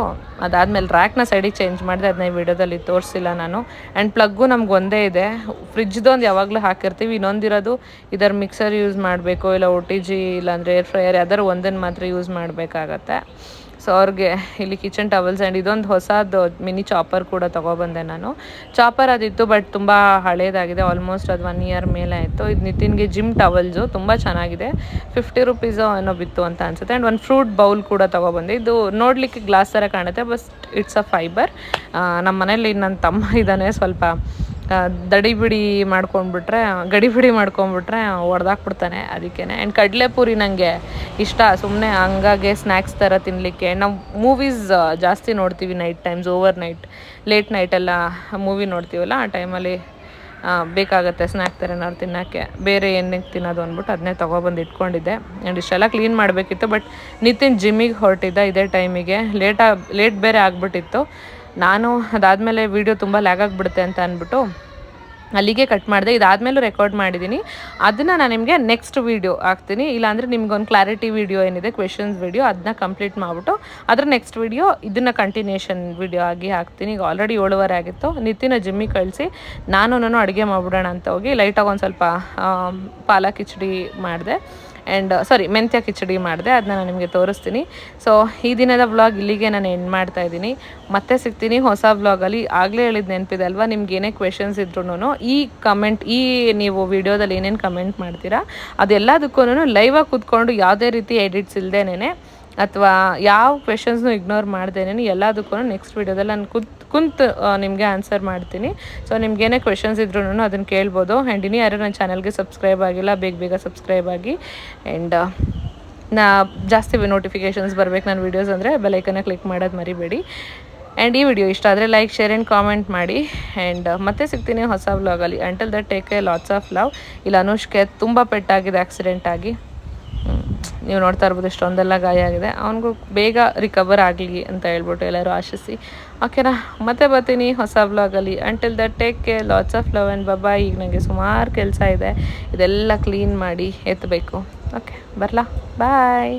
ಅದಾದಮೇಲೆ ರ್ಯಾಕ್ನ ಸೈಡಿಗೆ ಚೇಂಜ್ ಮಾಡಿದೆ. ಅದನ್ನ ಈ ವಿಡಿಯೋದಲ್ಲಿ ತೋರಿಸಿಲ್ಲ ನಾನು. ಆ್ಯಂಡ್ ಪ್ಲಗ್ಗು ನಮ್ಗೆ ಒಂದೇ ಇದೆ. ಫ್ರಿಜ್ದು ಒಂದು ಯಾವಾಗಲೂ ಹಾಕಿರ್ತೀವಿ. ಇನ್ನೊಂದಿರೋದು ಇದರ ಮಿಕ್ಸರ್ ಯೂಸ್ ಮಾಡಬೇಕು, ಇಲ್ಲ ಒ ಟಿ ಜಿ ಇಲ್ಲಾಂದರೆ ಏರ್ ಫ್ರೈಯರ್ ಯಾವ್ದಾದ್ರು ಒಂದನ್ನು ಮಾತ್ರ ಯೂಸ್ ಮಾಡಬೇಕಾಗತ್ತೆ. ಸೊ ಅವ್ರಿಗೆ ಇಲ್ಲಿ ಕಿಚನ್ ಟವಲ್ಸ್ ಆ್ಯಂಡ್ ಇದೊಂದು ಹೊಸದು ಮಿನಿ ಚಾಪರ್ ಕೂಡ ತೊಗೊಬಂದೆ ನಾನು. ಚಾಪರ್ ಅದಿತ್ತು ಬಟ್ ತುಂಬ ಹಳೇದಾಗಿದೆ. ಆಲ್ಮೋಸ್ಟ್ ಅದು ಒನ್ ಇಯರ್ ಮೇಲೆ ಆಯಿತು. ಇದು ನಿತಿನ್ಗೆ ಜಿಮ್ ಟವಲ್ಸು ತುಂಬ ಚೆನ್ನಾಗಿದೆ. ಫಿಫ್ಟಿ ರುಪೀಸು ಏನೋ ಬಿತ್ತು ಅಂತ ಅನಿಸುತ್ತೆ. ಆ್ಯಂಡ್ ಒಂದು ಫ್ರೂಟ್ ಬೌಲ್ ಕೂಡ ತೊಗೊಬಂದೆ. ಇದು ನೋಡಲಿಕ್ಕೆ ಗ್ಲಾಸ್ ಥರ ಕಾಣುತ್ತೆ ಬಸ್ ಇಟ್ಸ್ ಅ ಫೈಬರ್ ನಮ್ಮ ಮನೇಲಿ ನನ್ನ ತಮ್ಮ ಇದ್ದಾನೆ, ಸ್ವಲ್ಪ ದಡಿಬಿಡಿ ಮಾಡ್ಕೊಂಡ್ಬಿಟ್ರೆ, ಗಡಿಬಿಡಿ ಮಾಡ್ಕೊಂಡ್ಬಿಟ್ರೆ ಹೊಡೆದಾಕ್ಬಿಡ್ತಾನೆ ಅದಕ್ಕೇ ಆ್ಯಂಡ್ ಕಡಲೆಪುರಿ ನನಗೆ ಇಷ್ಟ. ಸುಮ್ಮನೆ ಹಂಗಾಗೆ ಸ್ನ್ಯಾಕ್ಸ್ ಥರ ತಿನ್ನಲಿಕ್ಕೆ ನಾವು ಮೂವೀಸ್ ಜಾಸ್ತಿ ನೋಡ್ತೀವಿ night times over night late ನೈಟೆಲ್ಲ ಮೂವಿ ನೋಡ್ತೀವಲ್ಲ, ಆ ಟೈಮಲ್ಲಿ ಬೇಕಾಗತ್ತೆ ಸ್ನ್ಯಾಕ್ ಥರ ಏನಾದ್ರು ತಿನ್ನೋಕ್ಕೆ. ಬೇರೆ ಏನಕ್ಕೆ ತಿನ್ನೋದು ಅಂದ್ಬಿಟ್ಟು ಅದನ್ನೇ ತೊಗೊಬಂದು ಇಟ್ಕೊಂಡಿದ್ದೆ. ಆ್ಯಂಡ್ ಇಷ್ಟೆಲ್ಲ ಕ್ಲೀನ್ ಮಾಡಬೇಕಿತ್ತು ಬಟ್ ನಿತಿನ್ ಜಿಮ್ಮಿಗೆ ಹೊರಟಿದ್ದ ಇದೇ ಟೈಮಿಗೆ ಲೇಟಾಗಿ ಲೇಟ್ ಬೇರೆ ಆಗಿಬಿಟ್ಟಿತ್ತು. ನಾನು ಅದಾದಮೇಲೆ ವೀಡಿಯೋ ತುಂಬ ಲ್ಯಾಗ್ ಆಗಿಬಿಡುತ್ತೆ ಅಂತ ಅಂದ್ಬಿಟ್ಟು ಅಲ್ಲಿಗೆ ಕಟ್ ಮಾಡಿದೆ. ಇದಾದಮೇಲೂ ರೆಕಾರ್ಡ್ ಮಾಡಿದ್ದೀನಿ ಅದನ್ನು ನಾನು ನಿಮಗೆ ನೆಕ್ಸ್ಟ್ ವೀಡಿಯೋ ಹಾಕ್ತೀನಿ. ಇಲ್ಲಾಂದರೆ ನಿಮ್ಗೊಂದು ಕ್ಲಾರಿಟಿ ವೀಡಿಯೋ ಏನಿದೆ ಕ್ವೆಶನ್ಸ್ ವೀಡಿಯೋ ಅದನ್ನ ಕಂಪ್ಲೀಟ್ ಮಾಡಿಬಿಟ್ಟು ಅದ್ರ ನೆಕ್ಸ್ಟ್ ವೀಡಿಯೋ ಇದನ್ನು ಕಂಟಿನ್ಯೂಷನ್ ವೀಡಿಯೋ ಆಗಿ ಹಾಕ್ತೀನಿ. ಈಗ ಆಲ್ರೆಡಿ ಏಳುವರೆ ಆಗಿತ್ತು. ನಿತಿನ ಜಿಮ್ಮಿಗೆ ಕಳಿಸಿ ನಾನು ಅಡುಗೆ ಮಾಡಿಬಿಡೋಣ ಅಂತ ಹೋಗಿ ಲೈಟಾಗಿ ಒಂದು ಸ್ವಲ್ಪ ಪಾಲಕ್ ಕಿಚಡಿ ಮಾಡಿದೆ. ಆ್ಯಂಡ್ ಸಾರಿ ಮೆಂತ್ಯ ಕಿಚಡಿ ಮಾಡಿದೆ ಅದನ್ನ ನಾನು ನಿಮಗೆ ತೋರಿಸ್ತೀನಿ. ಸೊ ಈ ದಿನದ ವ್ಲಾಗ್ ಇಲ್ಲಿಗೆ ನಾನು ಎಂಡ್ ಮಾಡ್ತಾ ಇದ್ದೀನಿ. ಮತ್ತೆ ಸಿಗ್ತೀನಿ ಹೊಸ ವ್ಲಾಗಲ್ಲಿ ಆಗಲೇ ಹೇಳಿದ ನೆನಪಿದೆ ಅಲ್ವಾ, ನಿಮ್ಗೆ ಏನೇ ಕ್ವೆಶನ್ಸ್ ಇದ್ರೂ ಈ ಕಮೆಂಟ್ ಈ ನೀವು ವಿಡಿಯೋದಲ್ಲಿ ಏನೇನು ಕಮೆಂಟ್ ಮಾಡ್ತೀರಾ ಅದೆಲ್ಲದಕ್ಕೂ ಲೈವಾಗಿ ಕೂತ್ಕೊಂಡು ಯಾವುದೇ ರೀತಿ ಎಡಿಟ್ಸ್ ಇಲ್ಲದೇನೆ ಅಥವಾ ಯಾವ ಕ್ವೆಶನ್ಸ್ನು ಇಗ್ನೋರ್ ಮಾಡ್ದೇನೆ ಎಲ್ಲದಕ್ಕೂ ನೆಕ್ಸ್ಟ್ ವೀಡಿಯೋದಲ್ಲಿ ನಾನು ಕುತ್, ಕುಂತು ನಿಮಗೆ ಆನ್ಸರ್ ಮಾಡ್ತೀನಿ. ಸೊ ನಿಮ್ಗೇನೇ ಕ್ವೆಶನ್ಸ್ ಇದ್ರೂ ಅದನ್ನು ಕೇಳ್ಬೋದು. ಆ್ಯಂಡ್ ಇನ್ನೂ ಯಾರು ನನ್ನ ಚಾನಲ್ಗೆ ಸಬ್ಸ್ಕ್ರೈಬ್ ಆಗಿಲ್ಲ, ಬೇಗ ಬೇಗ ಸಬ್ಸ್ಕ್ರೈಬ್ ಆಗಿ. ಆ್ಯಂಡ್ ನಾ ಜಾಸ್ತಿ ನೋಟಿಫಿಕೇಷನ್ಸ್ ಬರಬೇಕು ನನ್ನ ವೀಡಿಯೋಸ್ ಅಂದರೆ ಬೆಲೈಕನ್ನ ಕ್ಲಿಕ್ ಮಾಡೋದು ಮರಿಬೇಡಿ. ಆ್ಯಂಡ್ ಈ ವಿಡಿಯೋ ಇಷ್ಟ ಆದರೆ ಲೈಕ್ ಶೇರ್ ಆ್ಯಂಡ್ ಕಾಮೆಂಟ್ ಮಾಡಿ. ಆ್ಯಂಡ್ ಮತ್ತೆ ಸಿಗ್ತೀನಿ ಹೊಸ ವ್ಲಾಗಲ್ಲಿ until that take a lots of love ಇಲ್ಲ ಅನುಷ್ಕೆ ತುಂಬ ಪೆಟ್ಟಾಗಿದೆ ಆಕ್ಸಿಡೆಂಟ್ ಆಗಿ. ನೀವು ನೋಡ್ತಾ ಇರ್ಬೋದು ಇಷ್ಟೊಂದೆಲ್ಲ ಗಾಯ ಆಗಿದೆ. ಅವನಿಗೂ ಬೇಗ ರಿಕವರ್ ಆಗಲಿ ಅಂತ ಹೇಳ್ಬಿಟ್ಟು ಎಲ್ಲರೂ ಆಶಿಸಿ. ಓಕೆನಾ ಮತ್ತೆ ಬರ್ತೀನಿ ಹೊಸ ಬ್ಲಾಗಲ್ಲಿ until the take care lots of love and ಬಬ್ಬಾ ಈಗ ನನಗೆ ಸುಮಾರು ಕೆಲಸ ಇದೆ. ಇದೆಲ್ಲ ಕ್ಲೀನ್ ಮಾಡಿ ಎತ್ತಬೇಕು ಓಕೆ ಬರಲಾ? ಬಾಯ್